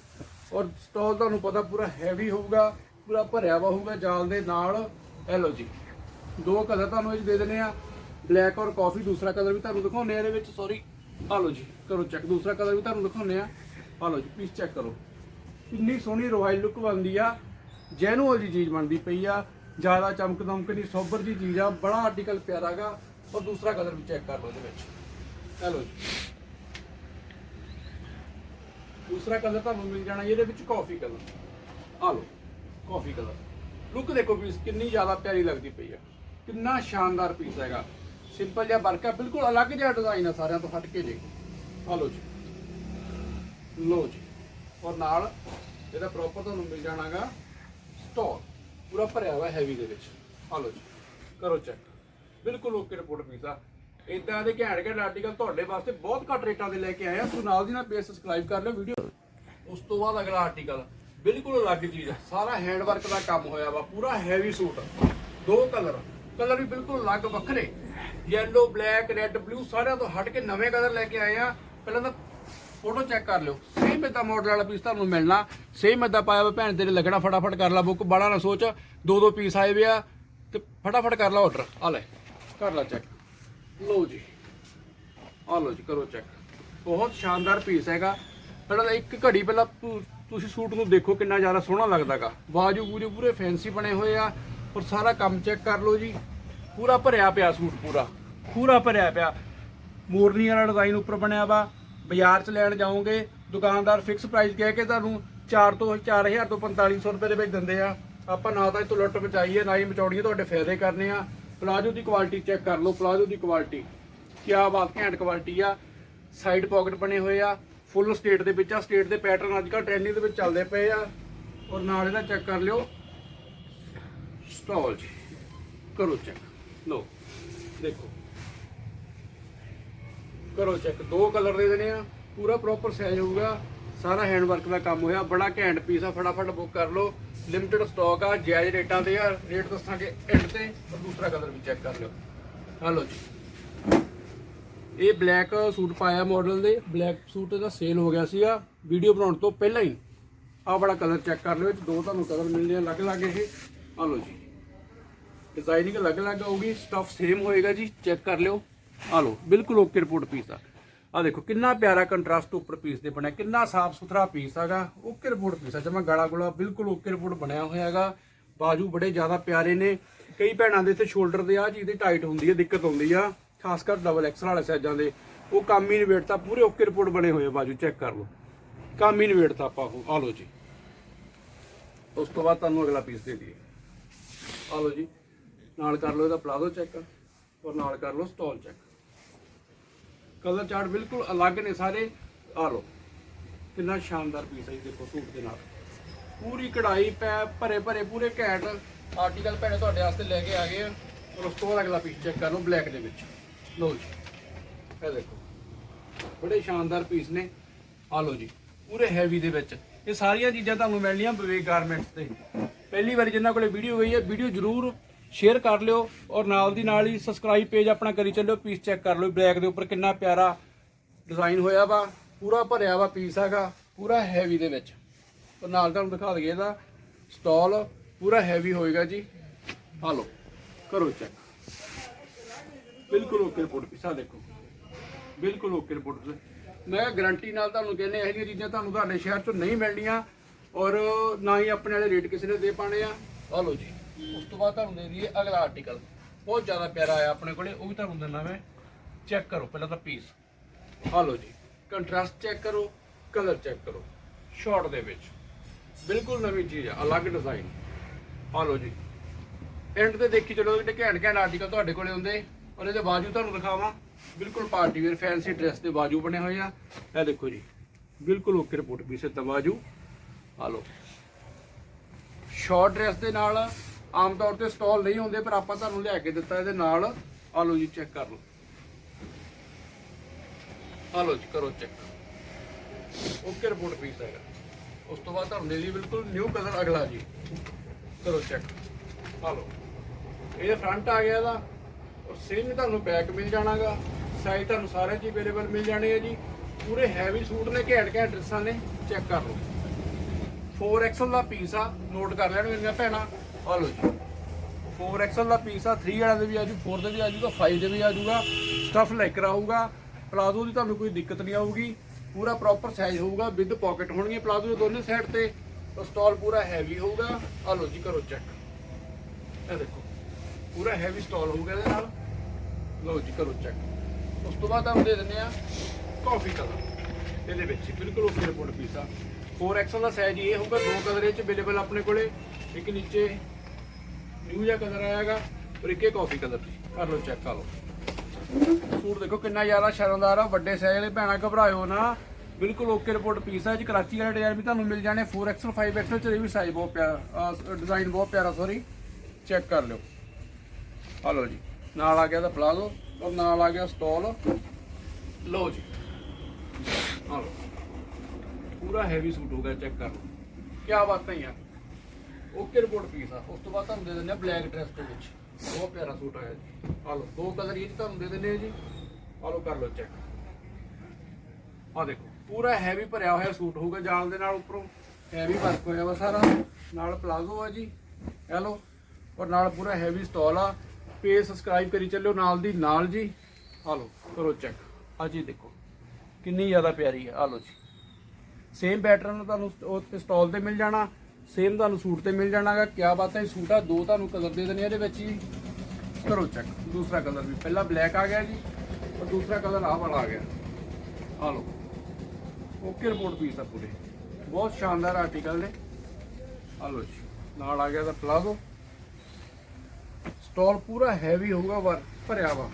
ਔਰ ਸਟਾਲ ਤੁਹਾਨੂੰ ਪਤਾ ਪੂਰਾ ਹੈਵੀ ਹੋਊਗਾ, ਪੂਰਾ ਭਰਿਆ ਵਾ ਹੋਊਗਾ ਜਾਲ ਦੇ ਨਾਲ। ਇਹ ਲਓ ਜੀ, ਦੋ ਕਲਰ ਤੁਹਾਨੂੰ ਇਹ 'ਚ ਦੇ ਦਿੰਦੇ ਆ। ਬਲੈਕ ਔਰ ਕਾਫੀ ਦੂਸਰਾ ਕਲਰ ਵੀ ਤੁਹਾਨੂੰ ਦਿਖਾਉਂਦੇ ਆ ਇਹਦੇ ਵਿੱਚ ਸੌਰੀ ਆ ਲਓ ਜੀ, ਕਰੋ ਚੈੱਕ ਦੂਸਰਾ ਕਲਰ ਵੀ ਤੁਹਾਨੂੰ ਦਿਖਾਉਂਦੇ ਆ। ਆ ਲਓ ਜੀ ਪੀਸ ਚੈੱਕ ਕਰੋ। ਕਿੰਨੀ ਸੋਹਣੀ ਰਾਇਲ ਲੁੱਕ ਬਣਦੀ ਆ। ਜੈਨੂਅਲ ਦੀ ਚੀਜ਼ ਬਣਦੀ ਪਈ ਆ। ਜ਼ਿਆਦਾ ਚਮਕ ਦਮਕ ਨਹੀਂ, ਸੋਬਰ ਦੀ ਚੀਜ਼ ਆ, ਬੜਾ ਆਰਟੀਕਲ ਪਿਆਰਾ ਔਰ ਦੂਸਰਾ ਕਲਰ ਵੀ ਚੈੱਕ ਕਰ ਲਓ ਇਹਦੇ ਵਿੱਚ। ਇਹ ਲਓ ਜੀ। ਦੂਸਰਾ ਕਲਰ ਤੁਹਾਨੂੰ ਮਿਲ ਜਾਣਾ ਇਹਦੇ ਵਿੱਚ ਕਾਫੀ ਕਲਰ। ਆ ਲਓ ਕਾਫੀ ਕਲਰ। ਲੁੱਕ ਦੇਖੋ ਪੀਸ ਕਿੰਨੀ ਜ਼ਿਆਦਾ ਪਿਆਰੀ ਲੱਗਦੀ ਪਈ ਆ। ਕਿੰਨਾ ਸ਼ਾਨਦਾਰ ਪੀਸ ਹੈਗਾ। ਸਿੰਪਲ ਜਿਹਾ ਵਰਕ ਆ, ਬਿਲਕੁਲ ਅਲੱਗ ਜਿਹਾ ਡਿਜ਼ਾਈਨ ਆ ਸਾਰਿਆਂ ਤੋਂ ਹਟ ਕੇ ਜੀ। ਆ ਲਓ ਜੀ। ਲਓ ਜੀ। ਔਰ ਨਾਲ ਇਹਦਾ ਪ੍ਰੋਪਰ ਤੁਹਾਨੂੰ ਮਿਲ ਜਾਣਾਗਾ ਸਟੋਰ ਪੂਰਾ ਭਰਿਆ ਹੋਇਆ ਹੈਵੀ ਦੇ ਵਿੱਚ। ਆ ਲਓ ਜੀ, ਕਰੋ ਚੈੱਕ ਬਿਲਕੁਲ ਓਕੇ ਰਿਪੋਰਟ ਪੀਸ ਆ ਇਦਾਂ ਦੇ ਘੈਂਟ ਘੈਂਟ ਆਰਟੀਕਲ ਤੁਹਾਡੇ ਵਾਸਤੇ ਬਹੁਤ ਘੱਟ ਰੇਟਾਂ ਦੇ ਲੈ ਕੇ ਆਏ ਆ। ਸੋ ਨਾਲ ਦੀ ਨਾਲ ਪੇਜ ਸਬਸਕ੍ਰਾਈਬ ਕਰ ਲਿਓ ਵੀਡੀਓ ਉਸ ਤੋਂ ਬਾਅਦ ਅਗਲਾ ਆਰਟੀਕਲ ਬਿਲਕੁਲ ਅਲੱਗ ਚੀਜ਼ ਆ। ਸਾਰਾ ਹੈਂਡ ਵਰਕ ਦਾ ਕੰਮ ਹੋਇਆ ਵਾ, ਪੂਰਾ ਹੈਵੀ ਸੂਟ ਦੋ ਕਲਰ ਕਲਰ ਵੀ ਬਿਲਕੁਲ ਅਲੱਗ ਵੱਖਰੇ। ਯੈਲੋ ਬਲੈਕ ਰੈੱਡ ਬਲੂ ਸਾਰਿਆਂ ਤੋਂ ਹਟ ਕੇ ਨਵੇਂ ਕਲਰ ਲੈ ਕੇ ਆਏ ਆ। ਪਹਿਲਾਂ ਤਾਂ ਫੋਟੋ ਚੈੱਕ ਕਰ ਲਿਓ। ਸੇਮ ਇਦਾਂ ਮਾਡਲ ਵਾਲਾ ਪੀਸ ਤੁਹਾਨੂੰ ਮਿਲਣਾ। ਸੇਮ ਇਦਾਂ ਪਾਇਆ ਵਾ ਭੈਣ, ਤੇਰੇ ਲੱਗਣਾ ਫਟਾਫਟ ਕਰ ਲਾ ਬੁੱਕ ਬੜਾ ਨਾ ਸੋਚ, ਦੋ ਦੋ ਪੀਸ ਆਏ ਵੇ ਆ ਤੇ ਫਟਾਫਟ ਕਰ ਲਾ ਆਰਡਰ ਆ ਲੈ, ਕਰ ਲਾ ਚੈੱਕ ਲਓ ਜੀ। ਆ ਲਓ ਜੀ, ਕਰੋ ਚੈੱਕ ਬਹੁਤ ਸ਼ਾਨਦਾਰ ਪੀਸ ਹੈਗਾ। ਪਹਿਲਾਂ ਇੱਕ ਘੜੀ ਪਹਿਲਾਂ ਤੁ- ਤੁਸੀਂ ਸੂਟ ਨੂੰ ਦੇਖੋ ਕਿੰਨਾ ਜ਼ਿਆਦਾ ਸੋਹਣਾ ਲੱਗਦਾਗਾ। ਬਾਜੂ ਪੂਰੇ ਪੂਰੇ ਫੈਂਸੀ ਬਣੇ ਹੋਏ ਆ ਔਰ ਸਾਰਾ ਕੰਮ ਚੈੱਕ ਕਰ ਲਓ ਜੀ। ਪੂਰਾ ਭਰਿਆ ਪਿਆ ਸੂਟ ਪੂਰਾ। ਪੂਰਾ ਭਰਿਆ ਪਿਆ। ਮੋਰਨੀ ਵਾਲਾ ਡਿਜ਼ਾਈਨ ਉੱਪਰ ਬਣਿਆ ਵਾ। ਬਾਜ਼ਾਰ 'ਚ ਲੈਣ ਜਾਓਗੇ, ਦੁਕਾਨਦਾਰ ਫਿਕਸ ਪ੍ਰਾਈਸ ਕਹਿ ਕੇ ਤੁਹਾਨੂੰ 4 ਤੋਂ 4000 ਤੋਂ 4500 ਰੁਪਏ ਦੇ ਵਿੱਚ ਦਿੰਦੇ ਆ। ਆਪਾਂ ਨਾ ਤਾਂ ਇਹ ਤੋਂ ਲੁੱਟ ਬਚਾਈਏ ਨਾ ਹੀ ਬਚਾਉਣੀ ਤੁਹਾਡੇ ਫਾਇਦੇ ਕਰਨੇ ਆ। ਪਲਾਜੋ ਦੀ ਕੁਆਲਿਟੀ ਚੈੱਕ ਕਰ ਲਓ, ਪਲਾਜੋ ਦੀ ਕੁਆਲਿਟੀ ਕਿਆ ਬਾਤ ਘੈਂਟ ਕੁਆਲਿਟੀ ਆ। ਸਾਈਡ ਪਾਕਟ ਬਣੇ ਹੋਏ ਆ ਫੁੱਲ ਸਟੇਟ ਦੇ ਵਿੱਚ ਆ ਸਟੇਟ ਦੇ ਪੈਟਰਨ ਅੱਜ ਕੱਲ੍ਹ ਟ੍ਰੈਂਡਿੰਗ ਦੇ ਵਿੱਚ ਚੱਲਦੇ ਪਏ ਆ। ਔਰ ਨਾਲ ਇਹਦਾ ਚੈੱਕ ਕਰ ਲਿਓ। ਸਟਾਲ ਜੀ, ਕਰੋ ਚੈੱਕ ਲਓ, ਦੇਖੋ। ਕਰੋ ਚੈੱਕ ਦੋ ਕਲਰ ਦੇ ਦੇਣੇ ਆ। ਪੂਰਾ ਪ੍ਰੋਪਰ ਸਾਈਜ਼ ਹੋਊਗਾ। ਸਾਰਾ ਹੈਂਡ ਵਰਕ ਦਾ ਕੰਮ ਹੋਇਆ। ਬੜਾ ਘੈਂਟ ਪੀਸ ਆ। ਫਟਾਫਟ ਬੁੱਕ ਕਰ ਲਓ। ਲਿਮਿਟਿਡ ਸਟਾਕ ਆ। ਜਾਇਜ਼ ਰੇਟਾਂ ਤੇ ਆ। ਰੇਟ ਦੱਸਾਂਗੇ ਐਂਡ ਤੇ। ਔਰ ਦੂਸਰਾ ਕਲਰ ਵੀ ਚੈੱਕ ਕਰ ਲਿਓ। ਹਲੋ ਜੀ। ਇਹ ਬਲੈਕ ਸੂਟ ਪਾਇਆ ਮਾਡਲ ਦੇ। ਬਲੈਕ ਸੂਟ ਦਾ ਸੇਲ ਹੋ ਗਿਆ ਸੀਗਾ। ਵੀਡੀਓ ਬਣਾਉਣ ਤੋਂ ਪਹਿਲਾਂ ਹੀ। ਆਹ ਬੜਾ ਕਲਰ ਚੈੱਕ ਕਰ ਲਿਓ। ਇਹ ਦੋ ਤੁਹਾਨੂੰ ਕਲਰ ਮਿਲਦੇ ਆ ਅਲੱਗ-ਅਲੱਗ ਇਹ। ਆ ਲਓ ਜੀ। ਡਿਜ਼ਾਈਨਿੰਗ ਅਲੱਗ-ਅਲੱਗ ਆਊਗੀ। ਸਟਫ ਸੇਮ ਹੋਏਗਾ ਜੀ। ਚੈੱਕ ਕਰ ਲਿਓ। ਆ ਲਓ, ਬਿਲਕੁਲ ਓਕੇ ਰਿਪੋਰਟ ਪੀਸ ਆ। ਆ ਦੇਖੋ, ਕਿੰਨਾ ਪਿਆਰਾ ਕੰਟਰਾਸਟ ਉੱਪਰ ਪੀਸ ਦੇ ਬਣਿਆ, ਕਿੰਨਾ ਸਾਫ਼ ਸੁਥਰਾ ਪੀਸ ਹੈਗਾ ਓਕੇ ਰਿਪੋਰਟ ਪੀਸ ਆ। ਜਮਾ ਗਾਲਾ ਗੁਲਾ ਬਿਲਕੁਲ ਓਕੇ ਰਿਪੋਰਟ ਬਣਿਆ ਹੋਇਆ ਹੈਗਾ। ਬਾਜੂ ਬੜੇ ਜ਼ਿਆਦਾ ਪਿਆਰੇ ਨੇ। ਕਈ ਭੈਣਾਂ ਦੇ ਇੱਥੇ ਸ਼ੋਲਡਰ ਦੇ ਆ ਚੀਜ਼ ਦੀ ਟਾਈਟ ਹੁੰਦੀ ਹੈ, ਦਿੱਕਤ ਹੁੰਦੀ ਆ, ਖਾਸ ਕਰ ਡਬਲ ਐਕਸਲ ਵਾਲੇ ਸਾਈਜ਼ਾਂ ਦੇ। ਉਹ ਕੰਮ ਹੀ ਨਿਬੇੜਤਾ ਪੂਰੇ ਓਕੇ ਰਿਪੋਰਟ ਬਣੇ ਹੋਏ ਬਾਜੂ ਚੈੱਕ ਕਰ ਲਓ। ਕੰਮ ਹੀ ਨਿਬੇੜਤਾ ਆਪਾਂ ਉਹ। ਆ ਲਓ ਜੀ। ਉਸ ਤੋਂ ਬਾਅਦ ਤੁਹਾਨੂੰ ਅਗਲਾ ਪੀਸ ਦੇ ਦਈਏ। ਆ ਲਓ ਜੀ। ਨਾਲ ਕਰ ਲਓ ਇਹਦਾ ਪਲਾਜ਼ੋ ਚੈੱਕ ਔਰ ਨਾਲ ਕਰ ਲਓ ਸਟਾਲ ਚੈੱਕ ਕਲਰ ਚਾਰਟ ਬਿਲਕੁਲ ਅਲੱਗ ਨੇ ਸਾਰੇ। ਆ ਲਓ, ਕਿੰਨਾ ਸ਼ਾਨਦਾਰ ਪੀਸ ਹੈ ਜੀ, ਦੇਖੋ ਸੂਟ ਦੇ ਨਾਲ। ਪੂਰੀ ਕਢਾਈ ਪੈ, ਭਰੇ ਭਰੇ, ਪੂਰੇ ਘੈਂਟ। ਆਰਟੀਕਲ ਭੈਣੇ ਤੁਹਾਡੇ ਵਾਸਤੇ ਲੈ ਕੇ ਆ ਗਏ ਆ। ਔਰ ਉਸ ਤੋਂ ਬਾਅਦ ਅਗਲਾ ਪੀਸ ਚੈੱਕ ਕਰ ਲਓ ਬਲੈਕ ਦੇ ਵਿੱਚ। ਲਓ ਜੀ। ਇਹ ਦੇਖੋ, ਬੜੇ ਸ਼ਾਨਦਾਰ ਪੀਸ ਨੇ। ਆ ਲਓ ਜੀ, ਪੂਰੇ ਹੈਵੀ ਦੇ ਵਿੱਚ। ਇਹ ਸਾਰੀਆਂ ਚੀਜ਼ਾਂ ਤੁਹਾਨੂੰ ਮਿਲਣੀਆਂ ਵਿਵੇਕ ਗਾਰਮੈਂਟਸ ਤੇ। ਪਹਿਲੀ ਵਾਰੀ ਜਿਨ੍ਹਾਂ ਕੋਲੇ ਵੀਡੀਓ ਗਈ ਹੈ ਵੀਡੀਓ ਜ਼ਰੂਰ ਸ਼ੇਅਰ ਕਰ ਲਿਓ ਔਰ ਨਾਲ ਦੀ ਨਾਲ ਹੀ ਸਬਸਕ੍ਰਾਈਬ ਪੇਜ ਆਪਣਾ ਕਰੀ ਚੱਲਿਓ ਪੀਸ ਚੈੱਕ ਕਰ ਲਿਓ ਬਲੈਕ ਦੇ ਉੱਪਰ ਕਿੰਨਾ ਪਿਆਰਾ ਡਿਜ਼ਾਈਨ ਹੋਇਆ ਵਾ, ਪੂਰਾ ਭਰਿਆ ਵਾ ਪੀਸ ਹੈਗਾ, ਪੂਰਾ ਹੈਵੀ ਦੇ ਵਿੱਚ। ਔਰ ਨਾਲ ਤੁਹਾਨੂੰ ਦਿਖਾ ਦਈਏ ਇਹਦਾ ਸਟਾਲ ਪੂਰਾ ਹੈਵੀ ਹੋਏਗਾ ਜੀ। ਆ ਲਓ, ਕਰੋ ਚੈੱਕ ਬਿਲਕੁਲ ਓਕੇ ਰਿਪੋਰਟ ਪੀਸਾ ਦੇਖੋ। ਬਿਲਕੁਲ ਓਕੇ ਰਿਪੋਰਟ ਮੈਂ ਗਾਰੰਟੀ ਨਾਲ ਤੁਹਾਨੂੰ ਕਹਿੰਦੇ ਇਹੋ ਜਿਹੀਆਂ ਚੀਜ਼ਾਂ ਤੁਹਾਨੂੰ ਤੁਹਾਡੇ ਸ਼ਹਿਰ ਚੋਂ ਨਹੀਂ ਮਿਲਣੀਆਂ ਔਰ ਨਾ ਹੀ ਆਪਣੇ ਵਾਲੇ ਰੇਟ ਕਿਸੇ ਨੇ ਦੇ ਪਾਣੇ ਆ। ਆ ਲਓ ਜੀ। ਉਸ ਤੋਂ ਬਾਅਦ ਤੁਹਾਨੂੰ ਦੇ ਦਈਏ ਅਗਲਾ ਆਰਟੀਕਲ ਬਹੁਤ ਜ਼ਿਆਦਾ ਪਿਆਰਾ ਆਇਆ ਆਪਣੇ ਕੋਲੇ, ਉਹ ਵੀ ਤੁਹਾਨੂੰ ਦਿੰਦਾ ਮੈਂ। ਚੈੱਕ ਕਰੋ, ਪਹਿਲਾਂ ਤਾਂ ਪੀਸ ਆ ਲਓ ਜੀ ਕੰਟਰਾਸਟ ਚੈੱਕ ਕਰੋ ਕਲਰ ਚੈੱਕ ਕਰੋ। ਸ਼ਾਰਟ ਦੇ ਵਿੱਚ। ਬਿਲਕੁਲ ਨਵੀਂ ਚੀਜ਼ ਆ, ਅਲੱਗ ਡਿਜ਼ਾਈਨ ਆ ਲਓ ਜੀ। ਐਂਡ ਤੇ ਦੇਖੀ ਚਲੋ, ਜਿਹੜੇ ਘੈਂਟ ਘੈਂਟ ਆਰਟੀਕਲ ਤੁਹਾਡੇ ਕੋਲੇ ਹੁੰਦੇ, ਔਰ ਇਹਦੇ ਬਾਜੂ ਤੁਹਾਨੂੰ ਦਿਖਾਵਾਂ। ਬਿਲਕੁਲ ਪਾਰਟੀ ਵੇਅਰ ਫੈਂਸੀ ਡਰੈਸ ਦੇ ਬਾਜੂ ਬਣੇ ਹੋਏ ਆ। ਇਹ ਦੇਖੋ ਜੀ, ਬਿਲਕੁਲ ਓਕੇ ਰਿਪੋਰਟ ਪੀਸ ਤੇ ਬਾਜੂ ਆ ਲਓ। ਸ਼ਾਰਟ ਡਰੈਸ ਦੇ ਨਾਲ ਆਮ ਤੌਰ ਤੇ ਸਟਾਲ ਨਹੀਂ ਹੁੰਦੇ, ਪਰ ਆਪਾਂ ਤੁਹਾਨੂੰ ਲਿਆ ਕੇ ਦਿੱਤਾ ਇਹਦੇ ਨਾਲ। ਆ ਲਓ ਜੀ ਚੈੱਕ ਕਰ ਲਓ। ਆ ਲਓ ਜੀ, ਕਰੋ ਚੈੱਕ ਓਕੇ ਰਿਪੋਰਟ ਪੀਸ ਹੈਗਾ। ਉਸ ਤੋਂ ਬਾਅਦ ਤੁਹਾਨੂੰ ਦੇ ਬਿਲਕੁਲ ਨਿਊ ਕਲਰ ਅਗਲਾ ਜੀ। ਕਰੋ ਚੈੱਕ ਆ ਲਓ। ਇਹ ਫਰੰਟ ਆ ਗਿਆ ਇਹਦਾ। ਔਰ ਸੇਮ ਤੁਹਾਨੂੰ ਬੈਕ ਮਿਲ ਜਾਣਾਗਾ। ਸਾਈਜ਼ ਤੁਹਾਨੂੰ ਸਾਰੇ ਜੀ ਅਵੇਲੇਬਲ ਮਿਲ ਜਾਣੇ ਆ ਜੀ। ਪੂਰੇ ਹੈਵੀ ਸੂਟ ਨੇ, ਘੈਂਟ ਘੈਂਟ ਡਰੈਸਾਂ ਨੇ। ਚੈੱਕ ਕਰ ਲਓ। 4XL ਦਾ ਪੀਸ ਆ। ਨੋਟ ਕਰ ਲੈਣ ਮੇਰੀਆਂ ਭੈਣਾਂ। ਆ ਲਓ ਜੀ। 4XL ਦਾ ਪੀਸ ਆ 3 ਵਾਲਾ ਦੇ ਵੀ ਆਜੂ 4 ਦੇ ਵੀ ਆ ਜੂਗਾ 5 ਦੇ ਵੀ ਆ ਜੂਗਾ। ਸਟਫ ਲੈਕਰ ਆਊਗਾ ਪਲਾਜ਼ੋ ਦੀ ਤੁਹਾਨੂੰ ਕੋਈ ਦਿੱਕਤ ਨਹੀਂ ਆਊਗੀ। ਪੂਰਾ ਪ੍ਰੋਪਰ ਸਾਈਜ਼ ਹੋਊਗਾ ਵਿਦ ਪਾਕਟ ਹੋਣਗੇ ਪਲਾਜ਼ੋ ਦੇ ਦੋਨੇ ਸਾਈਡ ਤੇ। ਸਟਾਲ ਪੂਰਾ ਹੈਵੀ ਹੋਊਗਾ। ਆ ਲਓ ਜੀ, ਕਰੋ ਚੈੱਕ ਇਹ ਦੇਖੋ, ਪੂਰਾ ਹੈਵੀ ਸਟਾਲ ਹੋਊਗਾ ਇਹਦੇ ਨਾਲ। ਲਓ ਜੀ, ਕਰੋ ਚੈੱਕ ਉਸ ਤੋਂ ਬਾਅਦ ਆਪਾਂ ਦੇ ਦਿੰਦੇ ਆ ਕਾਫੀ ਕਲਰ ਇਹਦੇ ਵਿੱਚ ਹੀ, ਬਿਲਕੁਲ ਓਕੇ ਰਿਪੋਰਟ ਪੀਸ ਆ। 4XL ਦਾ ਸਾਈਜ਼ ਇਹ ਹੋਊਗਾ, ਦੋ ਕਲਰ ਇਹ ਚ ਅਵੇਲੇਬਲ ਆਪਣੇ ਕੋਲੇ। ਇੱਕ ਨੀਚੇ ਨਿਊ ਜਿਹਾ ਕਲਰ ਆਏਗਾ ਔਰ ਇੱਕ ਇਹ ਕਾਫੀ ਕਲਰ ਕਰ ਲਓ ਚੈੱਕ ਕਰ ਲਓ। ਸੂਟ ਦੇਖੋ ਕਿੰਨਾ ਜ਼ਿਆਦਾ ਸ਼ਾਨਦਾਰ ਆ, ਵੱਡੇ ਸਾਈਜ਼ ਵਾਲੇ ਭੈਣਾਂ ਘਬਰਾਇਓ ਨਾ। ਬਿਲਕੁਲ ਓਕੇ ਰਿਪੋਰਟ ਪੀਸ ਹੈ ਜੀ ਕਰਾਚੀ ਵਾਲੇ ਡਿਜ਼ਾਈਨ ਵੀ ਤੁਹਾਨੂੰ ਮਿਲ ਜਾਣੇ 4XL 5XL ਚ ਇਹ ਵੀ ਸਾਈਜ਼ ਬਹੁਤ ਪਿਆਰਾ ਡਿਜ਼ਾਈਨ ਬਹੁਤ ਪਿਆਰਾ ਸੌਰੀ ਚੈੱਕ ਕਰ ਲਿਓ। ਆ ਲਓ ਜੀ, ਨਾਲ ਆ ਗਿਆ ਦਾ ਪਲਾਜ਼ੋ ਔਰ ਨਾਲ ਆ ਗਿਆ ਸਟਾਲ ਲਓ ਜੀ। ਆ ਲਓ। ਪੂਰਾ ਹੈਵੀ ਸੂਟ ਹੋ ਗਿਆ ਚੈੱਕ ਕਰ ਲਓ। ਕੀ ਬਾਤ ਹੈ ਯਾਰ। ਓਕੇ ਰਿਪੋਰਟ ਪੀਸ ਆ ਉਸ ਤੋਂ ਬਾਅਦ ਤੁਹਾਨੂੰ ਦੇ ਦਿੰਦੇ ਆ ਬਲੈਕ ਡਰੈਸ ਦੇ ਵਿੱਚ। ਬਹੁਤ ਪਿਆਰਾ ਸੂਟ ਆਇਆ ਜੀ। ਆ ਲਓ, ਦੋ ਕਲਰ ਇਹ ਤੁਹਾਨੂੰ ਦੇ ਦਿੰਦੇ ਆ ਜੀ। ਆ ਲਓ, ਕਰ ਲਓ ਚੈੱਕ। ਆ ਦੇਖੋ, ਪੂਰਾ ਹੈਵੀ ਭਰਿਆ ਹੋਇਆ ਸੂਟ ਹੋਊਗਾ ਜਾਲ ਦੇ ਨਾਲ ਉੱਪਰੋਂ। ਹੈਵੀ ਵਰਕ ਹੋਇਆ ਵਾ ਸਾਰਾ। ਨਾਲ ਪਲਾਜ਼ੋ ਆ ਜੀ। ਇਹ ਲਓ, ਔਰ ਨਾਲ ਪੂਰਾ ਹੈਵੀ ਸਟਾਲ ਆ। ਪੇਜ ਸਬਸਕ੍ਰਾਈਬ ਕਰੀ ਚੱਲਿਓ ਨਾਲ ਦੀ ਨਾਲ ਜੀ। ਆ ਲਓ, ਕਰੋ ਚੈੱਕ। ਆ ਜੀ ਦੇਖੋ, ਕਿੰਨੀ ਜ਼ਿਆਦਾ ਪਿਆਰੀ ਹੈ ਆ ਲਓ ਜੀ। ਸੇਮ ਪੈਟਰਨ ਤੁਹਾਨੂੰ ਉਹ ਤੇ ਸਟਾਲ ਤੇ ਮਿਲ ਜਾਣਾ। ਸੇਮ ਤੁਹਾਨੂੰ ਸੂਟ ਤੇ ਮਿਲ ਜਾਣਾਗਾ। ਕੀ ਬਾਤ ਹੈ, ਇਹ ਸੂਟ ਆ, ਦੋ ਤੁਹਾਨੂੰ ਕਲਰ ਦੇ ਦੇਣੇ ਇਹਦੇ ਵਿੱਚ ਹੀ। ਕਰੋ ਚੈੱਕ ਦੂਸਰਾ ਕਲਰ ਵੀ। ਪਹਿਲਾ ਬਲੈਕ ਆ ਗਿਆ ਜੀ ਔਰ ਦੂਸਰਾ ਕਲਰ ਆਹ ਵਾਲਾ ਆ ਗਿਆ। ਆ ਲਓ। ਓਕੇ ਰਿਪੋਰਟ ਪੀਸ ਆ ਪੂਰੇ। ਬਹੁਤ ਸ਼ਾਨਦਾਰ ਆਰਟੀਕਲ ਨੇ। ਆ ਲਓ ਜੀ, ਨਾਲ ਆ ਗਿਆ ਦਾ ਪਲਾਜ਼ੋ ਸਟਾਲ ਪੂਰਾ ਹੈਵੀ ਹੋਊਗਾ ਵਰ, ਭਰਿਆ ਵਾ,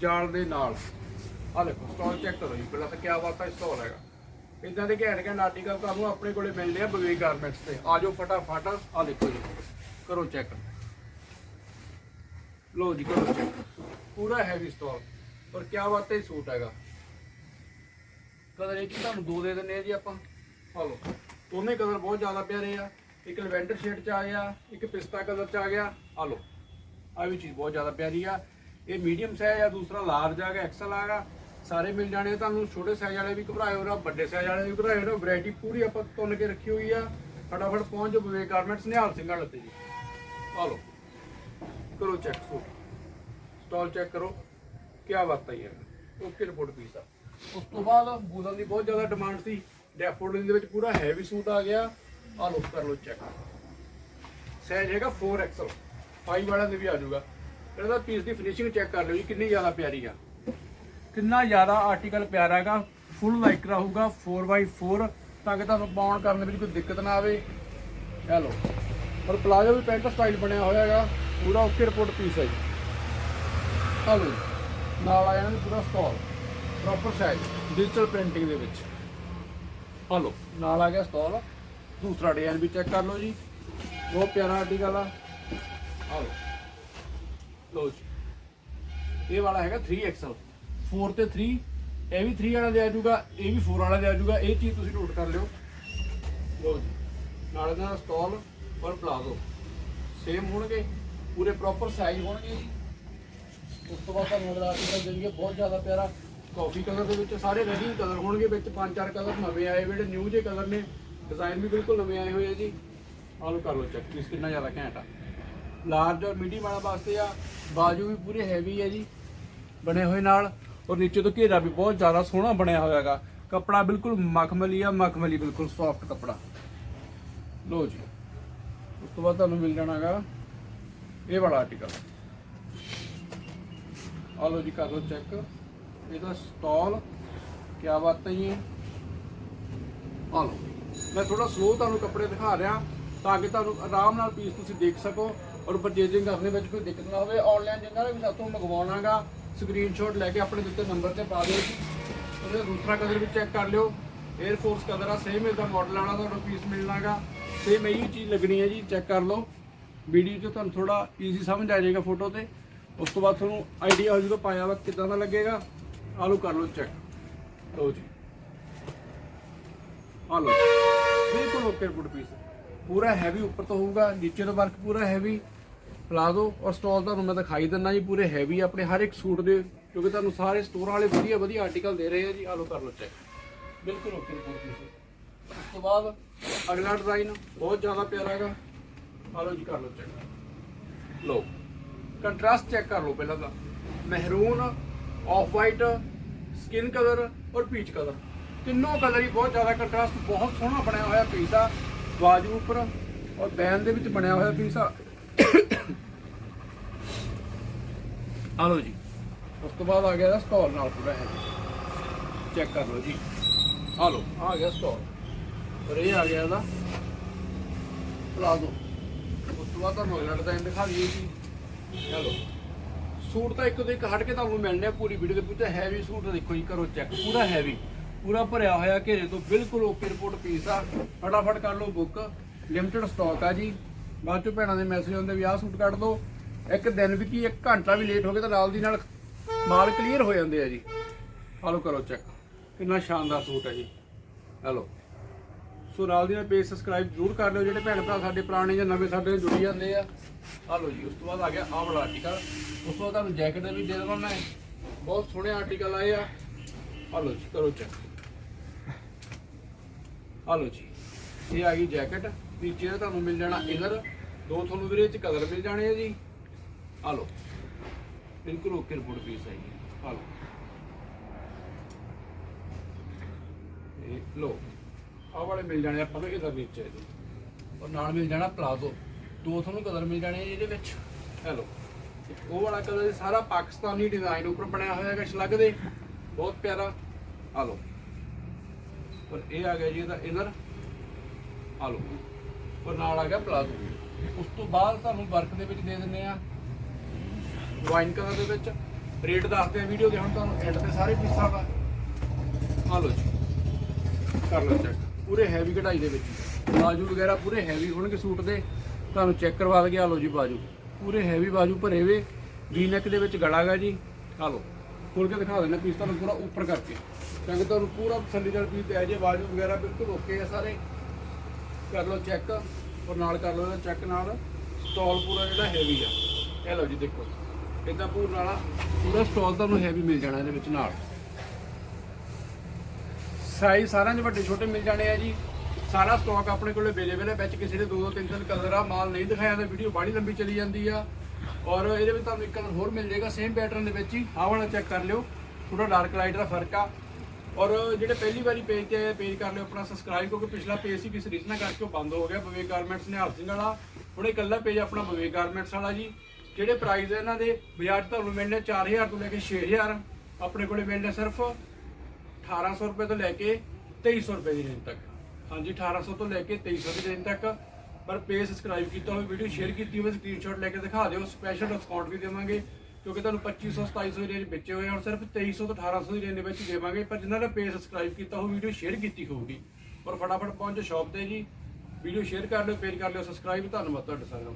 ਜਾਲ ਦੇ ਨਾਲ। ਆ ਦੇਖੋ ਸਟਾਲ ਚੈੱਕ ਕਰੋ ਜੀ, ਪਹਿਲਾਂ ਤਾਂ ਕਿਆ ਬਾਤ ਹੈ ਸਟਾਲ ਹੈਗਾ। ਇਦਾਂ ਦੇ ਘੈਂਟ ਘੈਂਟ ਆਰਟੀਕਲ ਤੁਹਾਨੂੰ ਆਪਣੇ ਕੋਲੇ ਮਿਲਦੇ ਆ ਬਵੇਕ ਗਾਰਮੈਂਟਸ ਤੇ। ਆ ਜਾਓ ਫਟਾਫਟ ਆ ਦੇਖੋ ਜੀ। ਕਰੋ ਚੈੱਕ ਲੋ ਜੀ, ਕਰੋ ਚੈੱਕ ਪੂਰਾ ਹੈਵੀ ਸਟਾਲ ਪਰ ਕੀ ਬਾਤ ਹੈ ਸੂਟ ਹੈਗਾ। ਕਲਰ ਇਹ ਕੀ ਤੁਹਾਨੂੰ ਦੋ ਦੇ ਦਿੰਨੇ ਆ ਜੀ ਆਪਾਂ? ਆ ਲਓ। ਦੋਨੇ ਕਲਰ ਬਹੁਤ ਜ਼ਿਆਦਾ ਪਿਆਰੇ ਆ। ਇੱਕ ਲਵੈਂਡਰ ਸ਼ੇਡ ਚ ਆ ਗਿਆ, ਇੱਕ ਪਿਸਤਾ ਕਲਰ ਚ ਆ ਗਿਆ। ਆ ਲਓ। ਆ ਵੀ ਚੀਜ਼ ਬਹੁਤ ਜ਼ਿਆਦਾ ਪਿਆਰੀ ਆ। ਇਹ ਮੀਡੀਅਮ ਸਾਈਜ਼ ਆ, ਦੂਸਰਾ ਲਾਰਜ ਆ ਗਿਆ ਐਕਸਲ ਆਗਾ ਸਾਰੇ ਮਿਲ ਜਾਣੇ ਆ। ਤੁਹਾਨੂੰ ਛੋਟੇ ਸਾਈਜ਼ ਵਾਲੇ ਵੀ ਘਬਰਾਏ ਹੋ ਨਾ, ਵੱਡੇ ਸਾਈਜ਼ ਵਾਲੇ ਵੀ ਘਬਰਾਏ ਹੋ ਨਾ। ਵੈਰਾਈਟੀ ਪੂਰੀ ਆਪਾਂ ਤੁੰਨ ਕੇ ਰੱਖੀ ਹੋਈ ਆ। ਫਟਾਫਟ ਪਹੁੰਚ ਜਾਓ ਵਿਵੇਕ ਗਾਰਮੈਂਟਸ ਨਿਹਾਲ ਸਿੰਘ ਵਾਲੇ ਤੇ ਜੀ। ਆ ਲਓ। ਕਰੋ ਚੈੱਕ ਸੂਟ ਸਟਾਲ ਚੈੱਕ ਕਰੋ। ਕੀ ਬਾਤ ਹੈ ਓਕੇ ਰਿਪੋਰਟ ਪੀਸ ਆ। ਉਸ ਤੋਂ ਬਾਅਦ ਬੂਲਨ ਦੀ ਬਹੁਤ ਜ਼ਿਆਦਾ ਡਿਮਾਂਡ ਸੀ। ਡੈਫੋਡਿਲ ਦੇ ਵਿੱਚ ਪੂਰਾ ਹੈਵੀ ਸੂਟ ਆ ਗਿਆ। ਆ ਲੋ ਕਰ ਲੋ ਚੈੱਕ ਸਾਈਜ਼ ਹੈਗਾ 4XL 5 ਵਾਲਾ ਦੇ ਵੀ ਆ ਜਾਊਗਾ। ਇਹਦਾ ਪੀਸ ਦੀ ਫਿਨਿਸ਼ਿੰਗ ਚੈੱਕ ਕਰ ਲਿਓ ਜੀ, ਕਿੰਨੀ ਜ਼ਿਆਦਾ ਪਿਆਰੀ ਆ। ਕਿੰਨਾ ਜ਼ਿਆਦਾ ਆਰਟੀਕਲ ਪਿਆਰਾ ਹੈਗਾ ਫੁੱਲ ਲਾਈਕ ਰਹੂਗਾ 4x4 ਤਾਂ ਕਿ ਤੁਹਾਨੂੰ ਪਾਉਣ ਕਰਨ ਦੇ ਵਿੱਚ ਕੋਈ ਦਿੱਕਤ ਨਾ ਆਵੇ। ਇਹ ਲਓ। ਔਰ ਪਲਾਜ਼ੋ ਵੀ ਪੈਂਟ ਸਟਾਈਲ ਬਣਿਆ ਹੋਇਆ ਹੈਗਾ, ਪੂਰਾ ਓਕੇ ਰਿਪੋਰਟ ਪੀਸ ਹੈ ਜੀ। ਆ ਲਓ ਜੀ। ਨਾਲ ਆ ਜਾਣਾ ਪੂਰਾ stole proper size digital printing ਦੇ ਵਿੱਚ। ਆ ਲਓ, ਨਾਲ ਆ ਗਿਆ ਸਟਾਲ ਦੂਸਰਾ ਡਿਜ਼ਾਈਨ ਵੀ ਚੈੱਕ ਕਰ ਲਓ ਜੀ। ਬਹੁਤ ਪਿਆਰਾ ਆਰਟੀਕਲ ਆ। ਆ ਲਓ। ਲਓ ਜੀ। ਇਹ ਵਾਲਾ ਹੈਗਾ 3XL 4 ਤੇ 3 ਇਹ ਵੀ 3 ਵਾਲਾ ਦੇ ਆ ਜਾਊਗਾ, ਇਹ ਵੀ 4 ਵਾਲਾ ਦੇ ਆ ਜਾਊਗਾ, ਇਹ ਚੀਜ਼ ਤੁਸੀਂ ਨੋਟ ਕਰ ਲਿਓ। ਲਓ ਜੀ, ਨਾਲ ਦਾ ਸਟਾਲ ਔਰ ਪਲਾਜ਼ੋ ਸੇਮ ਹੋਣਗੇ, ਪੂਰੇ ਪ੍ਰੋਪਰ ਸਾਈਜ਼ ਹੋਣਗੇ ਜੀ। ਉਸ ਤੋਂ ਬਾਅਦ ਤੁਹਾਨੂੰ ਅਗਲਾ ਆਰਟੀਕਲ ਦੇਣਗੇ, ਬਹੁਤ ਜ਼ਿਆਦਾ ਪਿਆਰਾ। ਕਾਫੀ ਕਲਰ ਦੇ ਵਿੱਚ ਸਾਰੇ ਰੈਡੀ ਕਲਰ ਹੋਣਗੇ, ਵਿੱਚ ਪੰਜ ਚਾਰ ਕਲਰ ਨਵੇਂ ਆਏ ਜਿਹੜੇ ਨਿਊ ਜੇ ਕਲਰ ਨੇ। ਡਿਜ਼ਾਈਨ ਵੀ ਬਿਲਕੁਲ ਨਵੇਂ ਆਏ ਹੋਏ ਆ ਜੀ। ਆਹ ਕਰ ਲਓ ਚੈੱਕ ਪੀਸ ਕਿੰਨਾ ਜ਼ਿਆਦਾ ਘੈਂਟ ਆ। ਲਾਰਜ ਔਰ ਮੀਡੀਅਮ ਵਾਲਾ ਵਾਸਤੇ ਆ, ਬਾਜੂ ਵੀ ਪੂਰੇ ਹੈਵੀ ਹੈ ਜੀ। ਬਣੇ ਹੋਏ ਨਾਲ ਔਰ ਨੀਚੇ ਤੋਂ ਘੇਰਾ ਵੀ ਬਹੁਤ ਜ਼ਿਆਦਾ ਸੋਹਣਾ ਬਣਿਆ ਹੋਇਆ ਹੈਗਾ। ਕੱਪੜਾ ਬਿਲਕੁਲ ਮਖਮਲੀ ਆ, ਮਖਮਲੀ ਬਿਲਕੁਲ ਸੌਫਟ ਕੱਪੜਾ। ਲੋ ਜੀ। ਉਸ ਤੋਂ ਬਾਅਦ ਤੁਹਾਨੂੰ ਮਿਲ ਜਾਣਾਗਾ ਇਹ ਵਾਲਾ ਆਰਟੀਕਲ ਆ ਲਓ ਜੀ, ਕਰ ਲਓ ਚੈੱਕ ਇਹਦਾ ਸਟਾਲ ਕੀ ਬਾਤ ਹੈ ਜੀ। ਆ ਲਓ। ਮੈਂ ਥੋੜਾ ਸਲੋ ਤੁਹਾਨੂੰ ਕੱਪੜੇ ਦਿਖਾ ਰਿਹਾ ਤਾਂ ਕਿ ਤੁਹਾਨੂੰ ਆਰਾਮ ਨਾਲ ਪੀਸ ਤੁਸੀਂ ਦੇਖ ਸਕੋ। ਔਰ ਪਰਚੇਜ਼ਿੰਗ ਕਰਨ ਵਿੱਚ ਕੋਈ ਦਿੱਕਤ ਨਾ ਹੋਵੇ। ਆਨਲਾਈਨ ਜਿੰਨਾ ਵੀ ਸਾਥੋਂ ਮੰਗਵਾਉਣਾਗਾ ਸਕਰੀਨਸ਼ਾਟ ਲੈ ਕੇ ਆਪਣੇ ਦਿੱਤੇ ਨੰਬਰ ਤੇ ਪਾ ਦਿਓ ਜੀ। ਉਹਦਾ ਦੂਸਰਾ ਕਲਰ ਵੀ ਚੈੱਕ ਕਰ ਲਿਓ। 에ਅਰ ਫੋਰਸ ਕਲਰ ਆ ਸੇਮ ਇਹਦਾ ਮਾਡਲ ਆਣਾ, ਤੁਹਾਨੂੰ ਪੀਸ ਮਿਲਣਾਗਾ। ਸੇਮ ਇਹੀ ਚੀਜ਼ ਲੱਗਣੀ ਹੈ ਜੀ ਚੈੱਕ ਕਰ ਲਓ। ਵੀਡੀਓ 'ਚ ਤੁਹਾਨੂੰ ਥੋੜਾ ਈਜ਼ੀ ਸਮਝ ਆ ਜਾਏਗਾ ਫੋਟੋ ਤੇ। ਉਸ ਤੋਂ ਬਾਅਦ ਤੁਹਾਨੂੰ ਆਈਡੀਆ ਹੋ ਜਾਊਗਾ ਪਾਇਆ ਵਾ ਕਿਦਾਂ ਦਾ ਲੱਗੇਗਾ ਆਲੂ ਕਰ ਲਓ ਚੈੱਕ ਲਓ ਜੀ। ਆ ਲਓ। ਬਿਲਕੁਲ ਓਕੇ ਗੁੱਡ ਪੀਸ ਪੂਰਾ ਹੈਵੀ ਉੱਪਰ ਤੋਂ ਹੋਊਗਾ, ਨੀਚੇ ਤੋਂ ਵਰਕ ਪੂਰਾ ਹੈਵੀ ਪਲਾਜ਼ੋ ਔਰ ਸਟਾਲ ਤੁਹਾਨੂੰ ਮੈਂ ਦਿਖਾਈ ਦਿੰਦਾ ਜੀ, ਪੂਰੇ ਹੈਵੀ ਆਪਣੇ ਹਰ ਇੱਕ ਸੂਟ ਦੇ, ਕਿਉਂਕਿ ਤੁਹਾਨੂੰ ਸਾਰੇ ਸਟੋਰਾਂ ਵਾਲੇ ਵਧੀਆ ਵਧੀਆ ਆਰਟੀਕਲ ਦੇ ਰਹੇ ਆ ਜੀ। ਆਲੋ ਕਰ ਲਓ ਚੈੱਕ ਬਿਲਕੁਲ ਓਕੇ ਰਿਪੋਰਟ ਪੀਸ ਉਸ ਤੋਂ ਬਾਅਦ ਅਗਲਾ ਡਿਜ਼ਾਈਨ ਬਹੁਤ ਜ਼ਿਆਦਾ ਪਿਆਰਾ ਹੈਗਾ। ਆਲੋ ਜੀ, ਕਰ ਲਓ ਚੈੱਕ ਲਓ ਕੰਟਰਾਸਟ ਚੈੱਕ ਕਰ ਲਓ ਪਹਿਲਾਂ ਤਾਂ। Maroon off white skin colour ਔਰ ਪੀਚ ਕਲਰ ਤਿੰਨੋਂ ਕਲਰ ਹੀ ਬਹੁਤ ਜ਼ਿਆਦਾ ਕੰਟਰਾਸਟ ਬਹੁਤ ਸੋਹਣਾ ਬਣਿਆ ਹੋਇਆ ਪੀਸ ਆ। ਬਾਜੂ ਉੱਪਰ ਔਰ ਬੈਨ ਦੇ ਵਿੱਚ ਬਣਿਆ ਹੋਇਆ ਪੀਸ ਆ। ਆ ਲਓ ਜੀ। ਉਸ ਤੋਂ ਬਾਅਦ ਆ ਗਿਆ ਦਾ ਸਟਾਲ ਨਾਲ ਪੂਰਾ ਹੈ ਚੈੱਕ ਕਰ ਲਓ ਜੀ। ਆ ਲਓ ਆ ਗਿਆ ਸਟਾਲ ਔਰ ਇਹ ਆ ਗਿਆ ਇਹਦਾ ਪਲਾਜ਼ੋ ਉਸ ਤੋਂ ਬਾਅਦ ਤੁਹਾਨੂੰ ਅਗਲਾ ਡਿਜ਼ਾਈਨ ਦਿਖਾ ਦਈਏ ਜੀ। ਚਲੋ। ਸੂਟ ਤਾਂ ਇੱਕ ਤੋਂ ਇੱਕ ਹਟ ਕੇ ਤੁਹਾਨੂੰ ਮਿਲਣੇ ਆ ਪੂਰੀ ਵੀਡੀਓ ਦੇ ਵਿੱਚ। ਹੈਵੀ ਸੂਟ ਦੇਖੋ ਜੀ, ਕਰੋ ਚੈੱਕ ਪੂਰਾ ਹੈਵੀ ਪੂਰਾ ਭਰਿਆ ਹੋਇਆ ਘੇਰੇ ਤੋਂ ਬਿਲਕੁਲ ਓਕੇ ਰਿਪੋਰਟ ਪੀਸ ਆ। ਫਟਾਫਟ ਕਰ ਲਓ ਬੁੱਕ ਲਿਮਟਿਡ ਸਟਾਕ ਆ ਜੀ। ਬਾਅਦ ਚੋਂ ਭੈਣਾਂ ਦੇ ਮੈਸੇਜ ਆਉਂਦੇ ਵੀ ਆਹ ਸੂਟ ਕੱਢ ਦਿਓ ਇੱਕ ਦਿਨ ਵੀ ਕੀ, ਇੱਕ ਘੰਟਾ ਵੀ ਲੇਟ ਹੋ ਗਿਆ ਤਾਂ ਨਾਲ ਦੀ ਨਾਲ ਮਾਲ ਕਲੀਅਰ ਹੋ ਜਾਂਦੇ ਆ ਜੀ। ਹਾਲੋ, ਕਰੋ ਚੈੱਕ ਕਿੰਨਾ ਸ਼ਾਨਦਾਰ ਸੂਟ ਹੈ ਜੀ। ਹੈਲੋ। ਸੋ ਨਾਲ ਦੀ ਨਾਲ ਪੇਜ ਸਬਸਕ੍ਰਾਈਬ ਜ਼ਰੂਰ ਕਰ ਲਿਓ, ਜਿਹੜੇ ਭੈਣ ਭਰਾ ਸਾਡੇ ਪੁਰਾਣੇ ਜਾਂ ਨਵੇਂ ਸਾਡੇ ਨਾਲ ਜੁੜੀ ਜਾਂਦੇ ਆ। ਹਾਲੋ ਜੀ, ਉਸ ਤੋਂ ਬਾਅਦ ਆ ਗਿਆ ਆਹ ਵਾਲਾ ਆਰਟੀਕਲ ਉਸ ਤੋਂ ਬਾਅਦ ਤੁਹਾਨੂੰ ਜੈਕਟ ਦੇ ਵੀ ਦੇ ਦੇਵਾਂ ਮੈਂ ਬਹੁਤ ਸੋਹਣੇ ਆਰਟੀਕਲ ਆਏ ਆ। ਆ ਜੀ, ਕਰੋ ਚੈੱਕ ਆ ਜੀ। ਇਹ ਆ ਗਈ ਜੈਕਟ, ਨੀਚੇ ਦਾ ਤੁਹਾਨੂੰ ਮਿਲ ਜਾਣਾ ਇਨਰ, ਦੋ ਤੁਹਾਨੂੰ ਵੀਰੇ ਚ ਕਲਰ ਮਿਲ ਜਾਣੇ ਆ ਜੀ। ਆ ਲਓ। ਬਿਲਕੁਲ ਓਕੇ ਰਿਪੋਰਟ ਪੀਸ ਹੈ ਜੀ। ਆ ਲਓ। ਇਹ ਲਓ। ਆਹ ਵਾਲੇ ਮਿਲ ਜਾਣੇ ਆਪਾਂ ਨੂੰ ਇਹਦਾ ਨੀਚੇ ਜੀ। ਔਰ ਨਾਲ ਮਿਲ ਜਾਣਾ ਪਲਾਜ਼ੋ। ਦੋ ਤੁਹਾਨੂੰ ਕਲਰ ਮਿਲ ਜਾਣੇ ਆ ਇਹਦੇ ਵਿੱਚ। ਹੈਲੋ ਉਹ ਵਾਲਾ ਕਲਰ ਸਾਰਾ ਪਾਕਿਸਤਾਨੀ ਡਿਜ਼ਾਈਨ ਉੱਪਰ ਬਣਿਆ ਹੋਇਆ ਹੈਗਾ ਸ਼ਲੱਗ ਦੇ। ਬਹੁਤ ਪਿਆਰਾ। ਆ ਲਓ। ਪਰ ਇਹ ਆ ਗਿਆ ਜੀ ਇਹਦਾ ਇਨਰ। ਆ ਲਓ ਔਰ ਨਾਲ ਆ ਗਿਆ ਪਲਾਜ਼ੋ ਉਸ ਤੋਂ ਬਾਅਦ ਤੁਹਾਨੂੰ ਵਰਕ ਦੇ ਵਿੱਚ ਦੇ ਦਿੰਦੇ ਆ ਵਾਈਨ ਕਲਰ ਦੇ ਵਿੱਚ। ਰੇਟ ਦੱਸਦੇ ਆ ਵੀਡੀਓ ਦੇ, ਹੁਣ ਤੁਹਾਨੂੰ ਐਂਡ ਤੇ ਸਾਰੇ ਪੀਸਾਂ ਦਾ। ਆ ਲਓ ਜੀ। ਕਰ ਲਓ ਚੈੱਕ ਪੂਰੇ ਹੈਵੀ ਕਢਾਈ ਦੇ ਵਿੱਚ। ਬਾਜੂ ਵਗੈਰਾ ਪੂਰੇ ਹੈਵੀ ਹੋਣਗੇ ਸੂਟ ਦੇ। ਤੁਹਾਨੂੰ ਚੈੱਕ ਕਰਵਾ ਦਗੇ ਆ ਲਓ ਜੀ ਬਾਜੂ। ਪੂਰੇ ਹੈਵੀ ਬਾਜੂ ਭਰੇ ਵੇ ਵੀ ਨੈਕ ਦੇ ਵਿੱਚ ਗਲਾ ਗਾ ਜੀ। ਆ ਲਓ। ਖੋਲ ਕੇ ਦਿਖਾ ਦਿੰਦਾ ਪੀਸ ਤੁਹਾਨੂੰ ਪੂਰਾ ਉੱਪਰ ਕਰਕੇ। ਤਾਂ ਤੁਹਾਨੂੰ ਪੂਰਾ ਤਸੱਲੀ ਨਾਲ ਪੀਸ ਤੇ ਆ ਜੇ। ਬਾਜੂ ਵਗੈਰਾ ਬਿਲਕੁਲ ਓਕੇ ਆ ਸਾਰੇ। ਕਰ ਲਓ ਚੈੱਕ ਔਰ ਨਾਲ ਕਰ ਲਓ ਇਹਦਾ ਚੈੱਕ ਨਾਲ। ਸਟਾਲ ਪੂਰਾ ਜਿਹੜਾ ਹੈਵੀ ਆ। ਇਹ ਲਓ ਜੀ ਦੇਖੋ। ਇਦਾਂ ਪੂਰਾ ਨਾਲ, ਪੂਰਾ ਸਟਾਲ ਤੁਹਾਨੂੰ ਹੈਵੀ ਮਿਲ ਜਾਣਾ ਇਹਦੇ ਵਿੱਚ ਨਾਲ। ਸਾਈਜ਼ ਸਾਰਿਆਂ ਦੇ ਵੱਡੇ ਛੋਟੇ ਮਿਲ ਜਾਣੇ ਆ ਜੀ। ਸਾਰਾ ਸਟਾਕ ਆਪਣੇ ਕੋਲ ਅਵੇਲੇਬਲ ਹੈ ਵਿੱਚ ਕਿਸੇ ਦੇ ਦੋ ਦੋ ਤਿੰਨ ਤਿੰਨ ਕਲਰ ਆ। ਮਾਲ ਨਹੀਂ ਦਿਖਾਇਆ ਤਾਂ ਵੀਡੀਓ ਬਾੜੀ ਲੰਬੀ ਚਲੀ ਜਾਂਦੀ ਆ। ਔਰ ਇਹਦੇ ਵਿੱਚ ਤੁਹਾਨੂੰ ਇੱਕ ਕਲਰ ਹੋਰ ਮਿਲ ਜਾਏਗਾ ਸੇਮ ਪੈਟਰਨ ਦੇ ਵਿੱਚ ਹੀ। ਆਹ ਵਾਲਾ ਚੈੱਕ ਕਰ ਲਿਓ। ਥੋੜਾ ਡਾਰਕ ਲਾਈਟ ਦਾ ਫ਼ਰਕ ਆ। ਔਰ ਜਿਹੜੇ ਪਹਿਲੀ ਵਾਰੀ ਪੇਜ ਤੇ ਆਏ ਪੇਜ ਕਰ ਲਿਓ, ਆਪਣਾ ਸਬਸਕ੍ਰਾਈਬ ਕਿਉਂਕਿ ਪਿਛਲਾ ਪੇਜ ਸੀ, ਕਿਸੇ ਰੀਜ਼ਨ ਕਰਕੇ ਉਹ ਬੰਦ ਹੋ ਗਿਆ, ਵਿਵੇਕ ਗਾਰਮੈਂਟਸ ਨੇ ਸਿੰਘ ਵਾਲਾ। ਹੁਣ ਇਕੱਲਾ ਪੇਜ ਆਪਣਾ ਵਿਵੇਕ ਗਾਰਮੈਂਟਸ ਵਾਲਾ ਜੀ। ਜਿਹੜੇ ਪ੍ਰਾਈਸ ਹੈ ਇਹਨਾਂ ਦੇ, ਬਾਜ਼ਾਰ 'ਚ ਤੁਹਾਨੂੰ ਮਿਲਣੇ 4000 ਤੋਂ ਲੈ ਕੇ 6000 ਆਪਣੇ ਕੋਲੇ ਮਿਲਣੇ ਸਿਰਫ 1800 ਰੁਪਏ ਤੋਂ ਲੈ ਕੇ 2300 ਰੁਪਏ ਦੀ ਰੇਂਜ ਤੱਕ। ਹਾਂਜੀ 1800 ਤੋਂ ਲੈ ਕੇ 2300 ਦੀ ਰੇਂਜ ਤੱਕ। ਪਰ ਪੇਜ ਸਬਸਕ੍ਰਾਈਬ ਕੀਤਾ ਹੋਵੇ ਵੀਡੀਓ ਸ਼ੇਅਰ ਕੀਤੀ ਹੋਵੇ ਸਕਰੀਨਸ਼ਾਟ ਲੈ ਕੇ ਦਿਖਾ ਦਿਓ ਸਪੈਸ਼ਲ ਡਿਸਕਾਊਂਟ ਵੀ ਦੇਵਾਂਗੇ। ਕਿਉਂਕਿ ਤੁਹਾਨੂੰ 2500 2700 ਰੇਂਜ ਵਿੱਚ ਹੋਏ ਹੁਣ ਸਿਰਫ 2300 ਤੋਂ 1800 ਦੀ ਰੇਂਜ ਦੇ ਵਿੱਚ ਦੇਵਾਂਗੇ, ਪਰ ਜਿਨ੍ਹਾਂ ਨੇ ਪੇਜ ਸਬਸਕ੍ਰਾਈਬ ਕੀਤਾ, ਉਹ ਵੀਡੀਓ ਸ਼ੇਅਰ ਕੀਤੀ ਹੋਊਗੀ। ਔਰ ਫਟਾਫਟ ਪਹੁੰਚ ਸ਼ਾਪ ਤੇ ਜੀ ਵੀਡੀਓ ਸ਼ੇਅਰ ਕਰ ਲਿਓ ਪੇਜ ਕਰ ਲਿਓ ਸਬਸਕ੍ਰਾਈਬ ਧੰਨਵਾਦ ਤੁਹਾਡੇ ਸਾਰਿਆਂ ਦਾ।